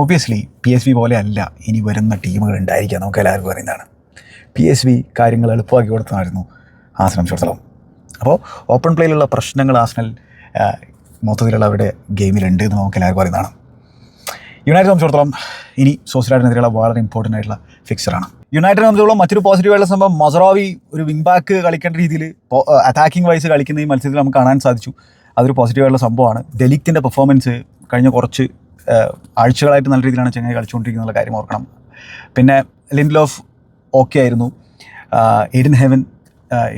ഒബ്വിയസ്ലി പി എസ് വി പോലെ അല്ല ഇനി വരുന്ന ടീമുകൾ ഉണ്ടായിരിക്കുക. നമുക്ക് എല്ലാവർക്കും അറിയുന്നതാണ്. പി എസ് വി കാര്യങ്ങൾ എളുപ്പമാക്കി കൊടുത്തതായിരുന്നു ആശ്രമിച്ചിടത്തോളം അപ്പോൾ ഓപ്പൺ പ്ലേയിലുള്ള പ്രശ്നങ്ങൾ ആസ്നൽ മൊത്തത്തിലുള്ള അവരുടെ ഗെയിമിലുണ്ട് എന്ന് നമുക്ക് എല്ലാവർക്കും അറിയുന്നതാണ്. യുണൈറ്റഡ് സംബന്ധിച്ചിടത്തോളം ഇനി സോസിലാറ്റിനെതിരെയുള്ള വളരെ ഇമ്പോർട്ടന്റ് ആയിട്ടുള്ള ഫിക്സറാണ് യുണൈറ്റഡ് സംബന്ധിച്ചോളം മറ്റൊരു പോസിറ്റീവ് ആയിട്ടുള്ള സംഭവം മൊസറാവി ഒരു വിങ് ബാക്ക് കളിക്കേണ്ട രീതിയിൽ അറ്റാക്കിംഗ് വൈസ് കളിക്കുന്ന ഈ മത്സരത്തിൽ നമുക്ക് കാണാൻ സാധിച്ചു. അതൊരു പോസിറ്റീവ് ആയിട്ടുള്ള സംഭവമാണ്. ഡെലിക്റ്റിന്റെ പെർഫോമൻസ് കഴിഞ്ഞ കുറച്ച് ആഴ്ചകളായിട്ട് നല്ല രീതിയിലാണ് ചെങ്ങായി കളിച്ചുകൊണ്ടിരിക്കുന്ന കാര്യം ഓർക്കണം. പിന്നെ ലിൻഡ്ലോഫ് ഓക്കെ ആയിരുന്നു. എഡിൻ ഹെവൻ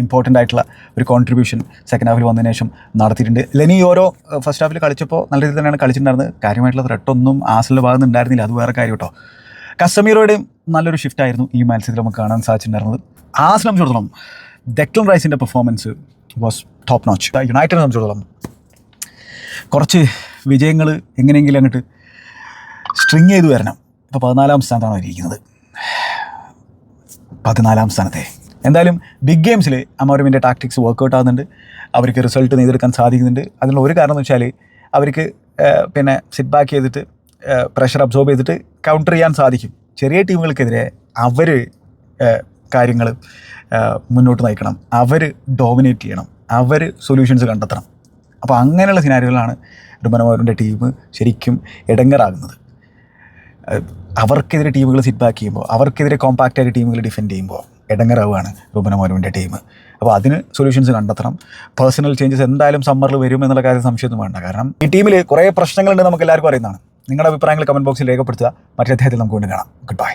ഇമ്പോർട്ടന്റ് ആയിട്ടുള്ള ഒരു കോൺട്രിബ്യൂഷൻ സെക്കൻഡ് ഹാഫിൽ വന്നതിന് ശേഷം നടത്തിയിട്ടുണ്ട്. ലെനി ഓരോ ഫസ്റ്റ് ഹാഫിൽ കളിച്ചപ്പോൾ നല്ല രീതിയിൽ തന്നെയാണ് കളിച്ചിട്ടുണ്ടായിരുന്നത്. കാര്യമായിട്ടുള്ള ത്രെട്ടൊന്നും ആസിലെ ഭാഗത്ത് ഉണ്ടായിരുന്നില്ല. അത് വേറെ കാര്യം കേട്ടോ. കസ്റ്റമീറോയുടെയും നല്ലൊരു ഷിഫ്റ്റ് ആയിരുന്നു ഈ മത്സരത്തിൽ നമുക്ക് കാണാൻ സാധിച്ചിട്ടുണ്ടായിരുന്നത്. ആ സംബന്ധിച്ചിടത്തോളം ഡെക്ലൻ റൈസിന്റെ പെർഫോമൻസ് വാസ് ടോപ്പ് നോച്ച് യുണൈറ്റഡിനെ സംബന്ധിച്ചിടത്തോളം കുറച്ച് വിജയങ്ങൾ എങ്ങനെയെങ്കിലും അങ്ങോട്ട് സ്ട്രിങ് ചെയ്ത് വരണം. ഇപ്പോൾ പതിനാലാം സ്ഥാനത്താണ് ഇരിക്കുന്നത്. പതിനാലാം സ്ഥാനത്തെ. എന്തായാലും ബിഗ് ഗെയിംസിൽ അമോരമിന്റെ ടാക്ടിക്സ് വർക്കൗട്ട് ആകുന്നുണ്ട് അവർക്ക് റിസൾട്ട് നേടിയെടുക്കാൻ സാധിക്കുന്നുണ്ട്. അതിനുള്ള ഒരു കാരണം എന്ന് വെച്ചാൽ അവർക്ക് പിന്നെ സിറ്റ് ബാക്ക് ചെയ്തിട്ട് പ്രഷർ അബ്സോർബ് ചെയ്തിട്ട് കൗണ്ടർ ചെയ്യാൻ സാധിക്കും. ചെറിയ ടീമുകൾക്കെതിരെ അവർ കാര്യങ്ങൾ മുന്നോട്ട് നയിക്കണം. അവർ ഡോമിനേറ്റ് ചെയ്യണം. അവർ സൊല്യൂഷൻസ് കണ്ടെത്തണം. അപ്പോൾ അങ്ങനെയുള്ള സിനാരികളാണ് റുബനമോറിന്റെ ടീം ശരിക്കും ഇടങ്ങറാകുന്നത്. അവർക്കെതിരെ ടീമുകൾ സിറ്റ് ബാക്ക് ചെയ്യുമ്പോൾ അവർക്കെതിരെ കോമ്പാക്റ്റ് ആയിട്ട് ടീമുകൾ ഡിഫെൻഡ് ചെയ്യുമ്പോൾ ഇടങ്ങറാവുകയാണ് റൂബനമോരുവിന്റെ ടീം അപ്പോൾ അതിന് സൊല്യൂഷൻസ് കണ്ടെത്തണം. പേഴ്സണൽ ചേഞ്ചസ് എന്തായാലും സമ്മറിൽ വരും എന്നുള്ള കാര്യം സംശയമൊന്നും വേണ്ട. കാരണം ഈ ടീമിൽ കുറേ പ്രശ്നങ്ങളുണ്ട് നമുക്ക് എല്ലാവർക്കും അറിയുന്നതാണ്. നിങ്ങളുടെ അഭിപ്രായങ്ങൾ കമന്റ് ബോക്സിൽ രേഖപ്പെടുത്തുക. മറ്റേ അധ്യായത്തിൽ നമുക്ക് വീണ്ടും കാണാം. Good bye